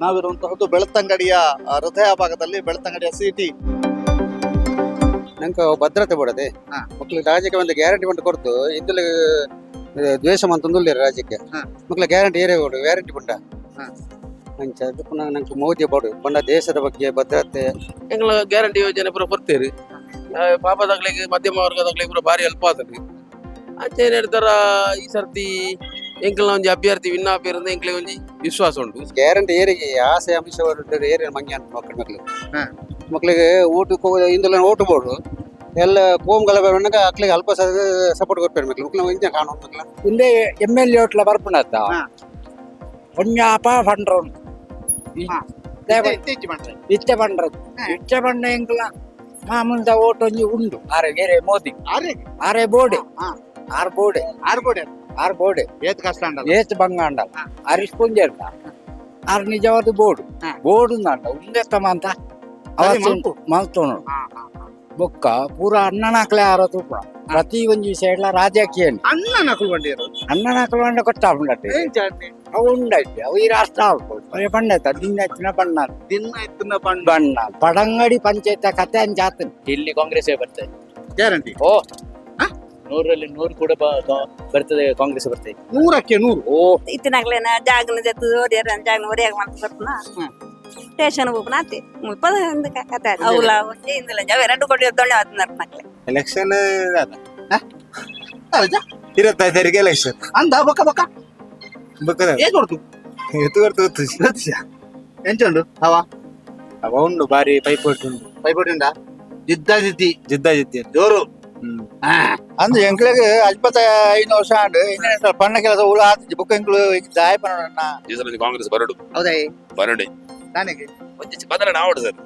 ನಾವಿರುವಂತಹದ್ದು ಬೆಳ್ತಂಗಡಿಯ ಹೃದಯ ಭಾಗದಲ್ಲಿ ಬೆಳ್ತಂಗಡಿಯ ಸಿಟಿ ನಂಗೆ ಭದ್ರತೆ ಬಿಡದೆ ಮಕ್ಕಳಿಗೆ ರಾಜ್ಯಕ್ಕೆ ಒಂದು ಗ್ಯಾರಂಟಿ ಬಂದು ಕೊಡ್ತು. ಇಂದುಲ ದ್ವೇಷ ಮಂತೊಂದುಲ್ಲ ರಾಜ್ಯಕ್ಕೆ. ಹಾ. ಮಕ್ಳ ಗ್ಯಾರಂಟಿ ಏರೇ ಕೊಡು ಗ್ಯಾರಂಟಿ ಬಂಡ ಹಾ. ಅಂಚ ಅದಕ್ಕೆ ನಂಗೆ ಮೋದಿ ಬೋಡು ಬಂಡ ದೇಶದ ಬಗ್ಗೆ ಭದ್ರತೆ. ಎಂಗಳ ಗ್ಯಾರಂಟಿ ಯೋಜನೆ ಪೂರ ಬರ್ತೀರಿ ಪಾಪದಾಗ್ಲಿಗೆ ಮಧ್ಯಮ ವರ್ಗದಾಗ್ಲಿಗೆ ಪೂರ ಭಾರಿ ಹೆಲ್ಪ್ ಆದ್ರಿ ಆಚೆ ಏನ್ ಹೇಳ್ತಾರ ಈ ಸರ್ತಿ ಎಂಕ್ಲ ಒಂಜಿ ಅಭ್ಯರ್ಥಿ ವಿನ್ ಆಪಿರಂದ ಎಂಕ್ಲೆ ಒಂಜಿ ವಿಶ್ವಾಸ ಉಂಟು ಗ್ಯಾರಂಟಿ ಏರಿಗೆ ಆಸೆ ಅಂಶ ಏರಿಯ ಮಂಗೆ ಅಂತ ಮಕ್ಕಳು ಮಕ್ಳಿಗೆ ಹಾ. ಮಕ್ಳಿಗೆ ಊಟಕ್ಕೆ ಇಂದುಲ ಓಟು ಬೋಡು ಎಲ್ಲ ಕೋಮ್ಗಳ ಬರೋಣಗ ಅಕ್ಲಿಗೆ ಅಲ್ಪ ಸಪೋರ್ಟ್ ಕೊಡ್ತಾರೆ ಮಕ್ಕಳು ಮಕ್ಕಳು ಇಂಜ ಕಾಣೋ ಮಕ್ಳು ಹಿಂದೆ ಎಂ ಎಲ್ ಎ ಒಟ್ಲ ಬರ್ಪುಣತ್ತ ಹಾ. ಒಂಜಾಪ ಫಂಡ್ರ ಇಚ್ಛೆ ಹಾ. ಇತ್ತೆ ಪಂಡ ಎಂಕ್ಲ ಮಾಮೂಲ್ದ ಓಟ್ ಒಂಜಿ ಉಂಡು ಆರೆ ಗೆರೆ ಮೋದಿ ಆರೆ ಆರೆ ಬೋಡೆ ಹಾ. ಆರ್ ಬೋಡೆ ಆರ್ಗೋಡೆ ಆರ್ ಬೋಡೆ ಏತ್ ಕಷ್ಟ ಅಂಡಲ್ಲ ಏತ್ ಬಂಗಾಂಡ ಹಾ. ಹರೀಶ್ ಪುಂಜರ್ದ ಆರ್ ನಿಜವಾದ ಬೋಡು ಹಾ. ಬೋಡು ನಾಂಡ ಉಂದೆತ್ತಮ ಅಂತ ಅದೇ ಮಲ್ಪು. ಮಲ್ತೋಣ ಹಾ, ಹಾ, ಹಾ. ಬೊಕ್ಕ ಪೂರ ಅಣ್ಣನಾಕ್ಲೆ ಆರ ತೂಪ ಪ್ರತಿ ಒಂಜಿ ಸೈಡ್ಲ ರಾಜಕೀಯ ಅಣ್ಣ ನಕಲು ಬಂಡಿರು ಅಣ್ಣನಾಕ್ಲು ಅಂಡ ಕೊಟ್ಟ ಉಂಡತ್ತೆ ಏನ್ ಚಾಟ್ನಿ ಅವು ಉಂಡೈತೆ ಅವು ಈ ರಾಷ್ಟ್ರ ಆಗ್ಬೋದು ಅವೆ ಪಂಡೈತ ದಿನ ಹೆಚ್ಚಿನ ಬಣ್ಣ ದಿನ ಇತ್ತಿನ ಬಂಡ ಬಣ್ಣ ಪಡಂಗಡಿ ಪಂಚಾಯತ್ ಕತೆ ಅಂಚಾತನ್ ಇಲ್ಲಿ ಕಾಂಗ್ರೆಸ್ ಬರ್ತದೆ ಗ್ಯಾರಂಟಿ ಓ ಹ? ನೂರಲ್ಲಿ ನೂರು ಕೂಡ ಬರ್ತದೆ ಕಾಂಗ್ರೆಸ್ ಬರ್ತದೆ. ನೂರಕ್ಕೆ ನೂರು? ಓ. ಇತ್ತಿನಾಗ್ಲೇನ ಜಾಗನ ಜತ್ತು ಓಡ್ಯಾರ ಜಾಗನ ಓಡಿಯಾಗ ಮಾಡ್ತಾ ಬರ್ತನ. ಸ್ಟೇಷನ್ ಹೋಗ್ನ ಆತಿ. ಮುಪ್ಪದ ಕತೆ ಅವ್ಲ ಇಂದಿಲ್ಲ ಜಾವ ಎರಡು ಕೊಡಿ ತೊಳೆ ಆತನರ್ ಮಕ್ಳೆ. ಎಲೆಕ್ಷನ್? ಇರುತ್ತೈದು ತಾರೀಕು ಎಲೆಕ್ಷನ್ ಅಂದ ಬಕ ಬಕ ಬಕ್ಕದ ಏನ್ ಕೊಡ್ತು ಎತ್ತು ಬರ್ತು ಎಂಚುಂಡು ಅವ? ಅವ ಉಂಡು ಬಾರಿ ಪೈಪೋಟಿ ಉಂಡು ಪೈಪೋಟಿಂದ ಜಿದ್ದ ಜಿದ್ದಿ ಜಿದ್ದ ಜಿದ್ದಿ ಜೋರು. ಹ್ಮ್. ಅಂದು ಎಂಕ್ಳಿಗೆ ಅಜ್ಪತ ಐದು ವರ್ಷ ಆಂಡು ಪಣ್ಣ ಕೆಲಸ ಉಳ ಆತಿಜಿ ಬುಕ್ಕ ಎಂಕ್ಳು ದಾಯ ಪಣ್ಣ ಈ ಸಲ ಕಾಂಗ್ರೆಸ್ ಬರಡು. ಹೌದಾ ಬರಡೆ. ನನಗೆ? ಒಂಜಿ ಬದಲಾವಣೆ ಆವಡು ಸರ್?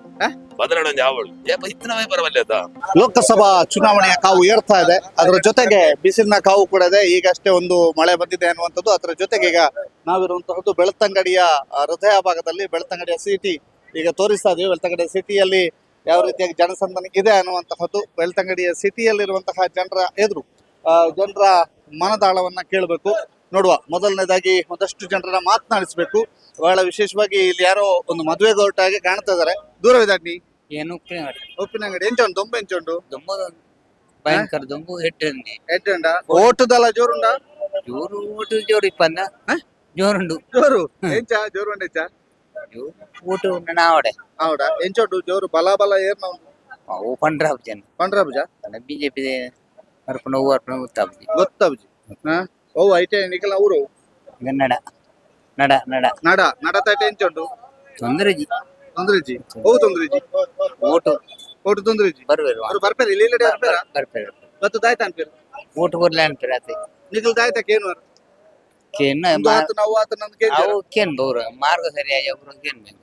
ಬದಲಾವಣೆ ಆವಡು ಏಪ ಇತ್ತಿನ ಬರವಲ್ಲ ಅದ ಲೋಕಸಭಾ ಚುನಾವಣೆಯ ಕಾವು ಏರ್ತಾ ಇದೆ ಅದರ ಜೊತೆಗೆ ಬಿಸಿಲಿನ ಕಾವು ಕೂಡ ಇದೆ ಈಗಷ್ಟೇ ಒಂದು ಮಳೆ ಬಂದಿದೆ ಅನ್ನುವಂಥದ್ದು ಅದರ ಜೊತೆಗೆ ಈಗ ನಾವಿರುವಂತಹದ್ದು ಬೆಳ್ತಂಗಡಿಯ ಹೃದಯ ಭಾಗದಲ್ಲಿ ಬೆಳ್ತಂಗಡಿಯ ಸಿಟಿ ಈಗ ತೋರಿಸ್ತಾ ಇದೀವಿ ಬೆಳ್ತಂಗಡಿಯ ಸಿಟಿಯಲ್ಲಿ ಯಾವ ರೀತಿಯಾಗಿ ಜನಸಂದಣಿ ಇದೆ ಅನ್ನುವಂತಹದ್ದು ಬೆಳ್ತಂಗಡಿಯ ಸಿಟಿಯಲ್ಲಿರುವಂತಹ ಜನರ ಎದುರು ಜನರ ಮನದಾಳವನ್ನ ಕೇಳಬೇಕು. ನೋಡುವ ಮೊದಲನೇದಾಗಿ ಒಂದಷ್ಟು ಜನರನ್ನ ಮಾತನಾಡಿಸ್ಬೇಕು. ಬಹಳ ವಿಶೇಷವಾಗಿ ಇಲ್ಲಿ ಯಾರೋ ಒಂದು ಮದುವೆ ಗೌಟಾಗಿ ಕಾಣ್ತಾ ಇದಾರೆ. ದೂರವಿದಾಗ್ನಿ ಏನು ಉಪ್ಪಿನಂಗಡಿ ಎಂಚುಂಡು ದೊಂಬ ಎಂಚುಂಡು ದೊಂಬ ಭಯಂಕರ ದೊಂಬು ಹೆಟ್ಟಂడి ಎಡ್ಡಂಡ ಓಟದಲ್ಲ ಜೋರುಂಡ ಜೋರು ಓಟು ಜೋರು ಇಪ್ಪ ಜೋರುಂಡು ಜೋರು? ಎಂಚ ಜೋರು ಎಂಚ ಊಟ ನಾವಡೆ ಆವಡ ಎಂಚೋಡು ಜೋರು ಬಲ ಬಲ ಏರ್ನ ಉಂಟು ಅವು ಪಂಡ್ರಾಬ್ ಜನ ಪಂಡ್ರಾಬುಜ ಬಿಜೆಪಿ ಅರ್ಪಣ ಹೂ ಅರ್ಪಣ ಗೊತ್ತಾಗ್ತಿ ಗೊತ್ತಾಬುಜಿ ಹಾ ಓ ಐಟೆ ನಿಖಲ ಊರು ನಡ ನಡ ನಡ ನಡ ನಡ ತೈಟೆ ಎಂಚುಂಡು ತೊಂದರೆಜಿ ತೊಂದ್ರೆಜಿ ಓ ತೊಂದ್ರೆಜಿ ಓಟು ಓಟು ತೊಂದ್ರೆಜಿ ಬರ್ಬೇರು ಅವ್ರು ಬರ್ಪೇರಿ ಇಲ್ಲಿ ಇಲ್ಲಡೆ ಬರ್ಪೇರ ಬರ್ಪೇರು ಗೊತ್ತು ದಾಯ್ತ ಅನ್ಪೇರು ಓಟು ಬರ್ಲ ಅನ್ಪೇರ ಆತೆ ನಿಖಲ್ ದಾಯ್ತ ಕೇನು ಕೇನ್ ಒಂದು ನಾವು ಆತು ನಂದು ಕೇನ್ ಅವು ಕೇನ್ ಬೋರ ಮಾರ್ಗ ಸರಿಯಾಗಿ ಒಬ್ರು ಕೇನ್ ಬೇಕು.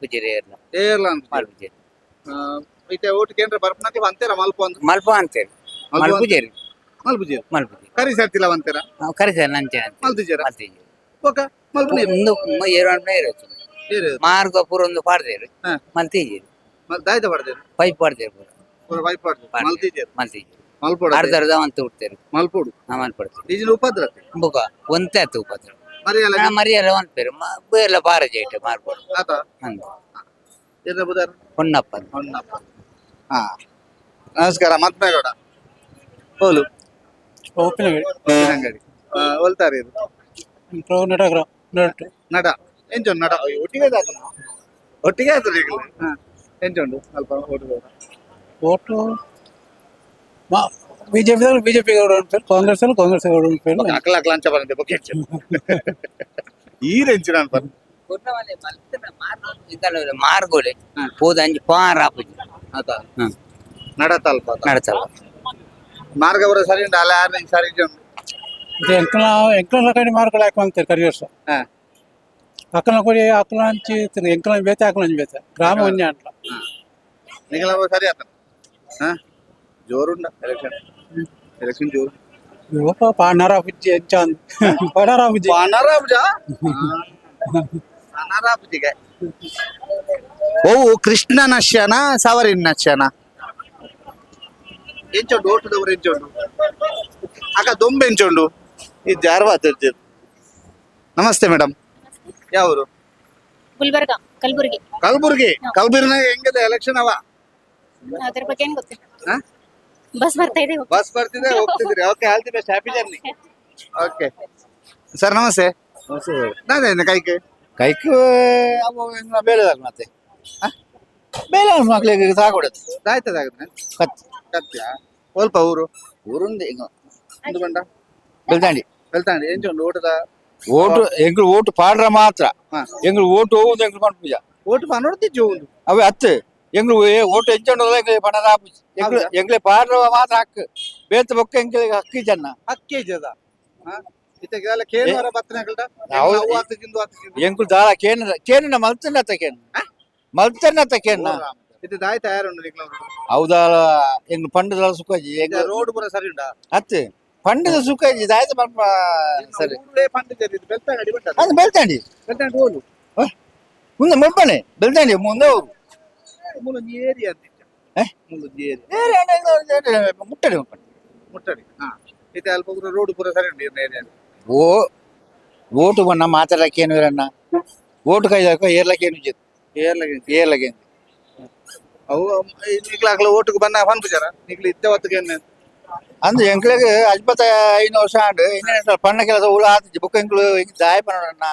ಪೂಜಾರಿ ಇರ್ಲ ಏರ್ಲ ಅಂತ ಅಮಲ್ ಪೂಜಾರಿ. ಐತೆ ಓಟ್ ಕೇಂದ್ರ ಬರ್ಪನಕ್ಕೆ ಅಂತೀರ ಮಲ್ಪ ಅಂತ. ಮಲ್ಪ ಅಂತೇಳಿ ಮಲ್ ಪೂಜಾರಿ. ಮಲ್ಪುಜಿ ಮಲ್ ಪೂಜಾರಿ. ಕರಿ ಸರ್ತಿಲ್ಲ ಅಂತೀರ ನಾವು ಕರಿಸ ನಂಚೆ ಮಲ್ತಿದ್ದೀರ ಮಲ್ತಿಜಿ ಓಕ ಮಲ್ಪ ನೀರು ಒಂದು ಇರುತ್ತೆ ಏರು ಮಾರ್ಗ ಪೂರ ಒಂದು ಪಾಡ್ದೇರು. ಹಾ. ಪಡ್ದೇರು? ಪೈಪ್ ಪಾಡ್ದೇರು ಪೂರ. ಪೂರ ವೈಪ್ ಪಡ್ದೇರು. ಪಾಡ್ದೇರು. ಮಲ್ತಿದ್ದೀರ. ಮಲ್ತಿಜಿ ಮಲ್ಪೋಡ ಅರ್ಧ ಅರ್ಧ ಅಂತ ಉಡ್ತೇರು ಮಲ್ಪೋಡು? ಆಮೇಲೆ ಪಡ್ತೇವೆ ಈಜಿನ ಉಪದ್ರತೆ? ಬುಗ ಒಂತೆ ಆತು ಉಪದ್ರ ಮರಿಯಲ್ಲ ಮರಿ ಎಲ್ಲ ಒಂದ್ಪೇರು ಎಲ್ಲ ಬಾರ ಜೈಟ್ ಮಾರ್ಬೋದು. ಆತ? ಅಂತ ಬುದಾರ ಹೊನ್ನಪ್ಪ. ಹೊನ್ನಪ್ಪ. ಹಾ. ನಮಸ್ಕಾರ ಮತ್ಮೇಗೌಡ ಹೋಲು? ಅಂಗಡಿ ಹೊಲ್ತಾರೆ ಇದು? ನಟಗ್ರ ನಡ ಎಂಚುಂಡು ನಡ ಅಯ್ಯೋ, ಒಟ್ಟಿಗೆ ಆಯ್ತು ಒಟ್ಟಿಗೆ ಆಯ್ತು ಈಗ ಹಾ. ಎಂಚುಂಡು ಸ್ವಲ್ಪ ಒಟ್ಟಿಗೆ vote BJP BJP Congress Congress ಅಕ್ಲ ಅಕ್ಲ ಅಂಚ ಬಂದೆ ಬೊಕ್ಕೆ ಈ ರೆಂಚಿನ ಅನ್ಪನ್ ಮಾರ್ಗೋಲೆ ಹೋದ ಅಂಜಿ ಪಾರ ಆಪುಜಿ ಆತ ಹ್ಮ್. ನಡತಲ್ಪ ಆತ. ನಡತಲ್ಲ ಮಾರ್ಗ ಬರೋ ಸರಿ ಉಂಟು ಅಲ್ಲ ಆರು ಸರಿ ಉಂಟು ಎಂಕಲ ಎಂಕಲ ಕಡೆ ಮಾರ್ಗಳು ಹಾಕುವಂತಾರೆ ಕರಿ ವರ್ಷ ಹಾ. ಅಕ್ಕಲ ಕೊಡಿ ಅಕ್ಕಲ ಹಂಚಿ ಎಂಕಲ ಬೇತೆ ಅಕ್ಕಲ ಹಂಚಿ ಬೇತೆ ಗ್ರಾಮ ಒಂಜೆ ಅಂಟ್ಲ ನಿಖಲ ಸರಿ ಆತ ಹಾ ಜೋರುಂಡ ಎಲೆಕ್ಷನ್ ಎಲೆಕ್ಷನ್ ಜೋರು ಯುವಕ ಪಾಂಡಾರ ಬುಜ್ಜಿ ಹೆಚ್ಚಾಂದ್ ಪಾಂಡಾರ ಬುಜ್ಜಿ ಅನರಾಬ್ಜ ಅನರಾಬ್ಜಿಗೆ ಓವು ಕೃಷ್ಣನ ಶನ ಸವರಿನ ಶನ ಎಂಚುಂಡು ಓಟದವರು ಎಂಚುಂಡು ಅಕ್ಕ ದೊಂಬೆ ಎಂಚುಂಡು ಈ ಜಾರ್ವಾ ತಿರ್ಜಿರ್ ನಮಸ್ತೆ ಮೇಡಮ್ ಯಾವರು ಗುಲ್ಬರ್ಗ ಕಲಬುರಗಿ ಕಲಬುರ್ಗಿ ಕಲಬುರ್ಗಿನಾಗ ಹೆಂಗಿದೆ ಎಲೆಕ್ಷನ್ ಅವ ಅದ್ರ ಬಗ್ಗೆ ಏನ್ ಗೊತ್ತಿಲ್ಲ ಹಾ? ಬಸ್ ಬರ್ತಾ ಇದೆ ಬಸ್ ಬರ್ತಿದೆ ಹೋಗ್ತಿದ್ರಿ okay all best happy journey okay sir ನಮಸ್ತೆ. ನಮಸ್ತೆ. ನಾನೇನು ಕೈಕ್. ಕೈಕ್ ಬೇಳೆದಾಗ ಮತ್ತೆ. ಬೇಳೆ ಮಕ್ಳಿಗೆ ಸಾಕೊಡೋದು. ಆಯ್ತದಾಗುತ್ತೆ ಕತ್ತಿ. ಕತ್ತಿಯ? ಸ್ವಲ್ಪ ಊರು. ಊರುಂದು ಹಿಂಗ. ಒಂದು ಬಂಡ ಬೆಳ್ತಾಂಡಿ. ಬೆಳ್ತಾಂಡಿ. ಎಂಚ ಒಂದು ಓಟದ? ಓಟು ಎಂಗ್ಳು ಓಟು ಪಾಡ್ರ ಮಾತ್ರ. ಎಂಗ್ಳು ಓಟು ಹೋಗುದು ಎಂಗ್ಳು ಮಾಡ್ಪೂಜ ಓಟು ನೋಡ್ತಿದ್ದು ಅವೇ ಅತ್ತೆ ಎಂಗ್ಳು ಏ- ಓಟು எங்களுக்கு ಎಂಗ್ಳು போச்சு எங்களுக்கு எங்களை ಹೌದಾ? ಎಂಗ್ಳೆ ஹக்கு ಮಾತ್ರ ಹಕ್ಕು எங்களுக்கு ಬೊಕ್ಕ சென்னா ಹಕ್ಕಿ ಜದ ಇತ್ತಗೆಲ್ಲ ಹೌದು. ನಾವು ಇದು ದಾಯಿ ತಯಾರುಂಡು ನಿಕ್ಲ ಪಂಡದ ಸುಖಜಿ ರೋಡ್ ಪೂರ ಸರಿ ಉಂಡಾ? ಪಂಡದ ಸುಖಜಿ ದಾಯ್ತ ಸರಿ. ಊರೇ ಇದು ಅದು ಬೆಳ್ತಾಂಡಿ ಹೋಲು. ಮುಂದೆ ಬೆಳ್ತಾಂಡಿ ಮುಂದೆ ಹೋಗು. ಮೂಲೊಂದು ಏರಿ ಅಂತ ಏ? ಏರಿ ಬೇರೆ ಏನಾದ್ರು ಮುಟ್ಟಡಿ ಹಾ. ಇದೆ ಅಲ್ಪ ಪೂರ ರೋಡ್ ಪೂರ ಸರಿ ಇರ್ನ ಏರಿಯಾ ಓ ಓಟು ಬಣ್ಣ ಮಾತಾಡಕ್ಕೇನು ಇರಣ್ಣ? ಓಟು ಕೈ ಏರ್ಲಕ್ಕೇನು ಇಜ್ಜದು ಏರ್ಲಗೆ ಏರ್ಲಕ್ಕೆ ಅವು ನಿಕ್ಲಾಗ್ಲ ಓಟುಗೆ ಬನ್ನ ಫನ್ ಪುಜಾರ ನಿಕ್ಲ ಇದ್ದ ಹೊತ್ತಿಗೆ ಏನ್ ಅಂದ್ ಎಂಕ್ಳಿಗೆ ಅಜ್ಬತ್ತ ಐದು ವರ್ಷ ಆಂಡ್ ಇನ್ನೇನು ಪಣ್ಣ ಕೆಲಸ ಉಳ ಆತಿಜಿ ಬುಕ್ಕ ಎಂಕ್ಳು ದಾಯ ಪಣ್ಣ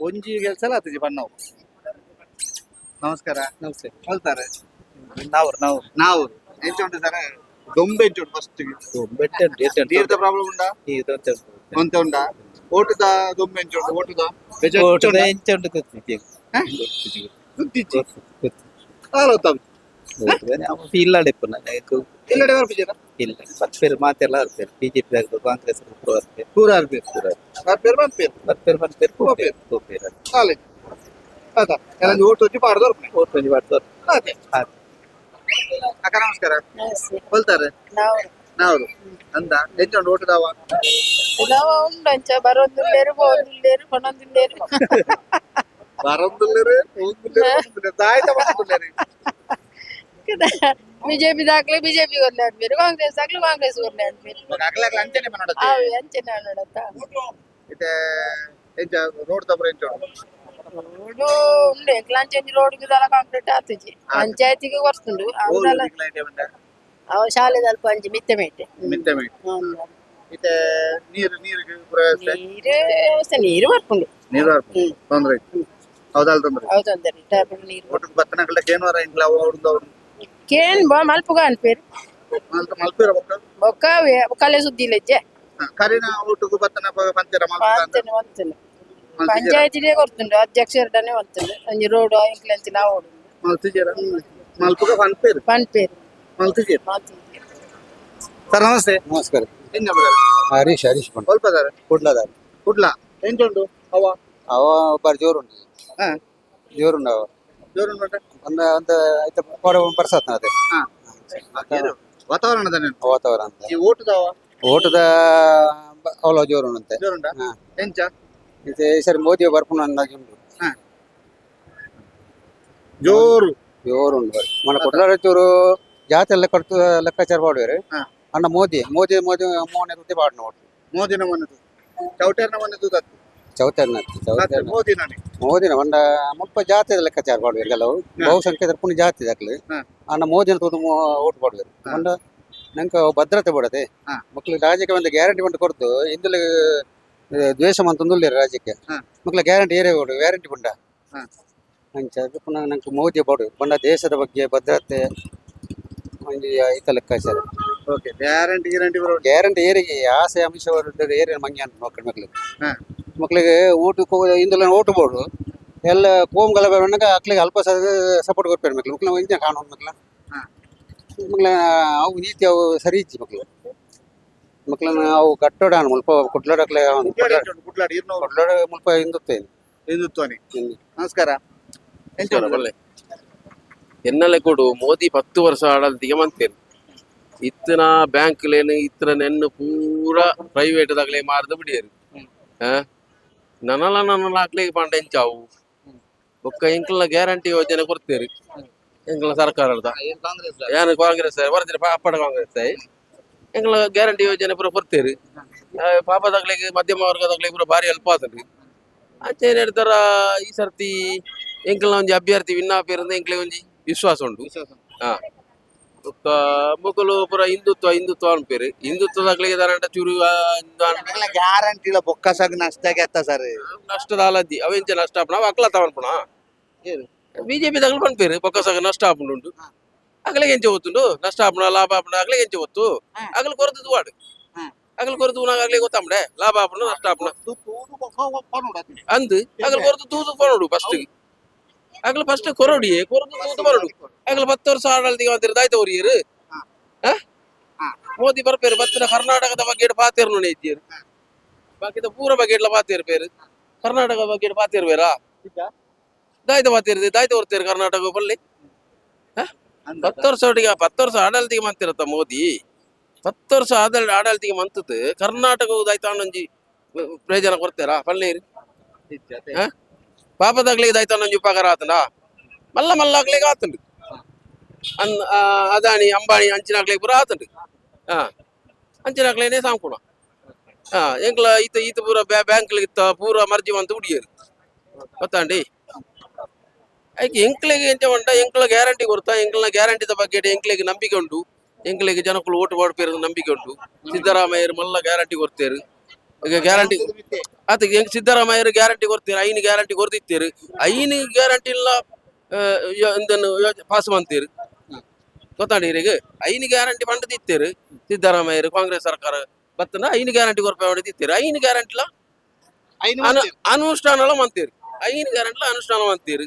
ಒಂಜಿ ಕೆಲಸ ಆತಜಿ ಬಣ್ಣವು ನಮಸ್ಕಾರ ನಮಸ್ತೆ ಹೇಳ್ತಾರೆ ನಾವು ನಾವು ನಾವು ಎಂಚ ಉಂಟು ಸರ್ ದೊಂಬೆ ಎಂಚ ಉಂಟು ಫಸ್ಟ್ ಬೆಟ್ಟ ನೀರ್ದ ಪ್ರಾಬ್ಲಮ್ ಉಂಟಾ? ಅಂತ ಉಂಟಾ? ಓಟದ ದೊಂಬೆ ಎಂಚ ಉಂಟು ಓಟದ? ಎಂಚ ಉಂಟು ಗೊತ್ತಿದ್ದೆ. ಗುದ್ದಿಚ್ಚಿ ಆಲೋತಾವ್ ಇಲ್ಲ ಡೆಪ್ಪನ ಎಲ್ಲಡೆ ಬರ್ಪಿದ್ದೀರಾ ಇಲ್ಲ ಪತ್ಪೇರು ಮಾತೆಲ್ಲ ಇರ್ತಾರೆ ಬಿಜೆಪಿ ಕಾಂಗ್ರೆಸ್ ಪೂರ ಬರ್ಪೇರು ಬರ್ಪೇರು ಎಲ್ಲ ನೂರು ತೊಂಜಿ ಪಾಡ್ದವ್ರು ನೂರು ತೊಂಜಿ ಅಕ್ಕ ನಮಸ್ಕಾರ ಹೊಲ್ತಾರೆ ನಾವ್ರು ಅಂದ ಎಂಜೊಂಡು ಓಟದವ ಉಳವ ಉಂಡಂಚ ಬರೊಂದುಲ್ಲೇರು ಬೋಂದುಲ್ಲೇರು ಕೊನೊಂದುಲ್ಲೇರು ಬರೊಂದುಲ್ಲೇರು ಬೋಂದುಲ್ಲೇರು ದಾಯ್ತ ಬಿಜೆಪಿ ದಾಖಲೆ ಬಿಜೆಪಿ ಕಾಂಗ್ರೆಸ್ ಕಾಂಗ್ರೆಸ್ ಅಂಚನೆ ಮಾಡೋದು ಅಂಚನೆ ಇದೆ ರೋಡ್ ರೋಡು ಉಂಡು ಎಂಕ್ಲಾಂಚಿ ಒಂಜಿ ರೋಡ್ ದಾಲ ಕಾಂಕ್ರೀಟ್ ಆತುಜಿ ಪಂಚಾಯತಿಗೆ ಕೊರ್ಸುಂಡು ಅವಲ ಅವ ಶಾಲೆ ದಲ್ಪ ಅಂಜಿ ಮಿತ್ತೆ ಮೇಟೆ ಮಿತ್ತೆ ಮೇಟೆ ಇತ್ತೆ ನೀರು ನೀರು ನೀರು ವ್ಯವಸ್ಥೆ ನೀರು ಬರ್ಕೊಂಡು ನೀರು ಬರ್ಕೊಂಡು ತೊಂದ್ರೆ ಇತ್ತು ಹೌದಲ್ಲ ತೊಂದ್ರೆ ಹೌದು ತೊಂದ್ರೆ ಟ್ಯಾಪ್ ನೀರು ಒಟ್ಟು ಬತ್ತನಕಲ್ಲ ಕೇನ್ ವರ ಇಂಗ್ಲ ಅವ್ರದ್ದು ಅವ್ರು ಕೇನ್ ಬಾ ಮಲ್ಪುಗ ಅನ್ಪೇರು ಮಲ್ಪೇರ ಬೊಕ್ಕ ಬೊಕ್ಕ ಕಲೆ ಸುದ್ದಿ ಇಲ್ಲಜ್ಜೆ ಕರಿನ ಊಟಕ್ಕೆ ಬತ್ತನ ಪಂಚರ ಮಲ್ಪುಗ ಅಂತ പഞ്ചായത്തിലെ കൊടുത്തുണ്ട് അധ്യക്ഷരുടെ തന്നെ കൊടുത്തുണ്ട് അഞ്ച് റോഡ് ഇംഗ്ലണ്ടിലാ ഓടും പൺപേര് ಸರ್ ನಮಸ್ತೆ ನಮಸ್ಕಾರ ಏನ್ ಹೇಳ್ಬಿಡಾರೆ? ಹರೀಶ್ ಹರೀಶ್ ಬಂಡ ಸ್ವಲ್ಪ ಸರ್ ಕುಡ್ಲದಾರ ಕುಡ್ಲ ಎಂಟುಂಟು ಅವ ಅವ ಒಬ್ಬರು ಜೋರುಂಡು ಹಾ ಜೋರುಂಡು ಅವ ಐತ ಪೋಡ ಹಾ ಏನು? ವಾತಾವರಣ ಅಂತ ಈ ಓಟದವ ಓಟದ ಬ- ಅವಲ ಜೋರುಂಡು ಅಂತೆ ಜೋರುಂಡ ಹಾ. ಎಂಚ ಈ ಸರಿ ಮೋದಿ ಬರ್ಪುನ ಅಂದಾಗಿ ಉಂಟು. ಜೋರು. ಜೋರು ಉಂಟು ಬರ್ರಿ ಮನ ಚೂರು ಜಾತಿ ಎಲ್ಲ ಕಟ್ಟು ಲೆಕ್ಕಾಚಾರ ಮಾಡುವರು. ಅಣ್ಣ ಮೋದಿ ಮೋದಿ ಮೋದಿ ಮೋನೆ ತುತಿ ಪಾಡ್ ನೋಡಿ. ಮೋದಿನ ಮನದು ಚೌಟರ್ನ ಮನದು ದತ್ತು ಚೌಟರ್ನ ಚೌಟರ್ನ ಮೋದಿನ ಮೋದಿನ ಒಂದ ಮುಲ್ಪ ಜಾತಿ ಲೆಕ್ಕಾಚಾರ ಮಾಡುವರು ಕೆಲವು ಬಹುಸಂಖ್ಯಾತರ ಪುಣ್ಯ ಜಾತಿ ದಾಖಲೆ. ಅಣ್ಣ ಮೋದಿನ ತುದು ಓಟ್ ಮಾಡುವರು ಅಂಡ ನಂಗೆ ಭದ್ರತೆ ಬಿಡದೆ. ಮಕ್ಕಳು ರಾಜ್ಯಕ್ಕೆ ಒಂದು ಗ್ಯಾರಂಟಿ ಬಂದು ಕೊಡ್ತು. ಇಂದಲೇ ದ್ವೇಷ ಮಂತೊಂದುಲ್ಲ ರಾಜ್ಯಕ್ಕೆ. ಮಕ್ಕಳ ಗ್ಯಾರಂಟಿ ಏರೇ ಕೊಡು ಗ್ಯಾರಂಟಿ ಬಂಡ. ಅದು ಪುನಃ ನಂಗೆ ಮೋದಿ ಬಾಡು. ಬಂಡ ದೇಶದ ಬಗ್ಗೆ ಭದ್ರತೆ ಒಂದು ಈತ ಲೆಕ್ಕಾಚಾರ. ಓಕೆ ಗ್ಯಾರಂಟಿ ಗ್ಯಾರಂಟಿ ಬರೋ ಗ್ಯಾರಂಟಿ ಏರಿಗೆ ಆಸೆ ಅಂಶ ಏರಿ ಮಂಗೆ ಅಂತ ಮಕ್ಕಳ ಮಕ್ಕಳಿಗೆ ಹಾ. ಮಕ್ಳಿಗೆ ಊಟಕ್ಕೆ ಇಂದಲ್ಲ ಇಂದಲ ಓಟು ಬೋಡು ಎಲ್ಲ ಕೋಮ್ ಗಲಭೆ ಬಂದಾಗ ಅಕ್ಲಿಗೆ ಅಲ್ಪ ಸಪೋರ್ಟ್ ಕೊಡ್ಬೇಕು ಮಕ್ಕಳು ಮಕ್ಕಳು ಇಂಜಿನ ಕಾಣೋದು ಮಕ್ಕಳ ಮಕ್ಕಳ ಅವು ನೀತಿ ಅವು ಸರಿ ಇಜ್ಜಿ ಮಕ್ಳು. ಮಕ್ಳನ್ನ ಅವು ಕಟ್ಟೋಡ ಮುಲ್ಪ ಕುಟ್ಲಾಡಕ್ಲೆ ಕುಡ್ಲಾಡಿ ಮುಲ್ಪ ಹಿಂದುತ್ತೇನೆ ಹಿಂದುತ್ವನಿ. ನಮಸ್ಕಾರ. ಒಳ್ಳೆ. ಎನ್ನಲೆ ಕೊಡು ಮೋದಿ ಪತ್ತು ವರ್ಷ ಆಡಲ್ತಿಗೆ ಮಂತೇನು ಇತ್ತನ ಬ್ಯಾಂಕ್ ಲೇನು ಇತ್ತನ ನೆನ್ನು ಪೂರ ಪ್ರೈವೇಟ್ ದಾಗಲೇ ಮಾರ್ದು ಬಿಡಿಯರು. ನನಲ ನನಲ ಹಾಕ್ಲಿ ಪಂಡ ಎಂಚಾವು ಬೊಕ್ಕ ಇಂಕ್ಲ ಗ್ಯಾರಂಟಿ ಯೋಜನೆ ಕೊಡ್ತೇರಿ ಇಂಕ್ಲ ಸರ್ಕಾರದ ಕಾಂಗ್ರೆಸ್ ಏನು ಕಾಂಗ್ರೆಸ್ ಬರ್ತೀರಿ ಅಪ್ಪಡ ಕಾಂಗ್ರೆಸ್ ಎಂಕ್ಲ ಗ್ಯಾರಂಟಿ ಯೋಜನೆ ಪೂರ ಕೊಡ್ತೇರಿ ಪಾಪದಾಗ್ಲಿಕ್ಕೆ ಮಧ್ಯಮ ವರ್ಗದಾಗ್ಲಿಕ್ಕೆ ಪೂರ ಭಾರಿ ಹೆಲ್ಪ್ ಆತದ್ರಿ ಅಂಚೆ ಏನು ಹೇಳ್ತಾರ ಈ ಸರ್ತಿ ಎಂಕಲ್ನ ಒಂಜಿ ಅಭ್ಯರ್ಥಿ ವಿನ್ನಾಪಿರಂದು ಎಂಕ್ಲೆ ಒಂಜಿ ವಿಶ್ವಾಸ ಉಂಡು ಹಾ. ಬೊಕ್ಕ ಮೊಕಲು ಪೂರ ಹಿಂದುತ್ವ ಹಿಂದುತ್ವ ಅನ್ಪೇರು ಹಿಂದುತ್ವದಾಗ್ಲಿಗೆ ದಾರಂಟ ಚೂರು ಗ್ಯಾರಂಟಿ ಇಲ್ಲ ಬೊಕ್ಕಸಾಗ ನಷ್ಟ ಗೆತ್ತ ಸರ್. ನಷ್ಟದ ಆಲದ್ದಿ ಅವೆಂಚ ನಷ್ಟ ಆಪಣ ಅಕ್ಲ ತವನ್ಪುಣ ಬಿಜೆಪಿ ತಗಲು ಬಂದ್ಪೇರಿ ಬೊಕ್ಕಸಾಗ ನಷ್ಟ ಆಪುಂಡು ಅಗ್ಲಿಗೆ ಎಂಚ ಗೊತ್ತುಂಡು ನಷ್ಟ ಆಪುಣ ಲಾಭ ಆಪುಣ ಅಗ್ಲಿಗೆ ಎಂಚ ಗೊತ್ತು ಹ್ಮ್. ಅಗಲು ಕೊರತು ವಾಡು ಹ್ಮ್. ಅಗಲು ಕೊರತು ಉನಾಗ ಅಗ್ಲಿಗೆ ಗೊತ್ತಾಂಬಡೆ ಲಾಭ ಆಪುಣ ನಷ್ಟ ಆಪುಣ ಅಂದು ಅಗಲು ಕೊರತು ತೂತು ಪನೋಡು ಫಸ್ಟ್ ಅಗಲು ಫಸ್ಟ್ ಕೊರಡಿ ಕೊರತು ತೂತು ಪನೋಡು ಅಗಲು ಹತ್ತು ವರ್ಷ ಆಡಳಿತ ಅಂತಿರು ದಾಯ್ತ ಅವ್ರಿಯರು ಹಾ. ಮೋದಿ ಬರ್ಪೇರು ಬತ್ತಿನ ಕರ್ನಾಟಕದ ಬಗ್ಗೆ ಪಾತೇರು ನೋಡಿ ಇದ್ದೀರು ಬಾಕಿದ ಪೂರ ಬಗ್ಗೆ ಪಾತೇರು ಪೇರು ಕರ್ನಾಟಕ ಬಗ್ಗೆ ಪಾತೇರು ಬೇರಾ ದಾಯ್ತ ಪಾತೇರಿದೆ ದಾಯ್ತ ಹೊರ್ತೇರು ಕರ್ನಾಟಕ ಬಲ್ಲಿ ಹತ್ತು ವರ್ಷ ಒಟ್ಟಿಗೆ ಹತ್ತು ವರ್ಷ ಆಡಳಿತಿಗೆ ಮಂತಿರತ್ತ ಮೋದಿ ಹತ್ತು ವರ್ಷ ಆಡಳ ಆಡಳಿತಿಗೆ ಮಂತತ್ ಕರ್ನಾಟಕ ದಾಯ್ತ ಒಂಜಿ ಪ್ರಯೋಜನ ಕೊಡ್ತೇರಾ ಪಲ್ಲೇರಿ ಪಾಪದಾಗ್ಲಿಗೆ ದಾಯ್ತ ಒಂಜಿ ಉಪಕಾರ ಆತನ ಮಲ್ಲ ಮಲ್ಲ ಆಗ್ಲಿಗೆ ಆತಂಡು ಅನ್ ಆ, ಅದಾನಿ ಅಂಬಾನಿ ಅಂಚಿನಾಗ್ಲಿಗೆ ಪೂರ ಆತಂಡು ಹಾ ಅಂಚಿನಾಗ್ಲೇನೆ ಸಾಂಕುಣ ಹಾ ಎಂಕ್ಲ ಈತ ಈತ ಪೂರ ಬ್ಯಾಂಕ್ ಇತ್ತ ಪೂರ ಮರ್ಜಿ ಅಂತ ಉಡಿಯರು ಗೊತ್ತಾಂಡಿ ಐಕೆ ಎಂಕ್ಲಿಗೆ ಎಂಚ ಉಂಟ ಎಂಕ್ಲ ಗ್ಯಾರಂಟಿ ಕೊಡ್ತಾ ಎಂಕ್ಲ ಗ್ಯಾರಂಟಿದ ಬಗ್ಗೆ ಎಂಕ್ಲಿಗೆ ನಂಬಿಕೆ ಉಂಟು. ಎಂಕ್ಲಿಗೆ ಜನಕ್ಕಳು ಓಟ್ ಮಾಡ್ಪೇರು ನಂಬಿಕೆ ಉಂಟು. ಸಿದ್ದರಾಮಯ್ಯರು ಮಲ್ಲ ಗ್ಯಾರಂಟಿ ಕೊಡ್ತೇರು. ಈಗ ಗ್ಯಾರಂಟಿ ಅದಕ್ಕೆ ಹೆಂಗ್ ಸಿದ್ದರಾಮಯ್ಯರು ಗ್ಯಾರಂಟಿ ಕೊಡ್ತೀರಿ ಐನ್ ಗ್ಯಾರಂಟಿ ಕೊಡ್ತಿತ್ತೀರಿ ಐನ್ ಗ್ಯಾರಂಟಿ ಇಲ್ಲ ಇದನ್ನು ಪಾಸ್ ಮಾಡ್ತೀರಿ. ಬೊತ್ತಾಡಿರೆಗೆ ಐನ್ ಗ್ಯಾರಂಟಿ ಪಂಡದಿತ್ತೀರಿ ಸಿದ್ದರಾಮಯ್ಯರು ಕಾಂಗ್ರೆಸ್ ಸರ್ಕಾರ. ಬತ್ತನ ಐನ್ ಗ್ಯಾರಂಟಿ ಕೊರಪೆ ಮಾಡಿದಿತ್ತೀರಿ ಐನು ಗ್ಯಾರಂಟಿ ಅನು ಅನುಷ್ಠಾನ ಮಂತೀರಿ ಐನ್ ಗ್ಯಾರಂಟಿ ಅನುಷ್ಠಾನ ಮಂತೀರಿ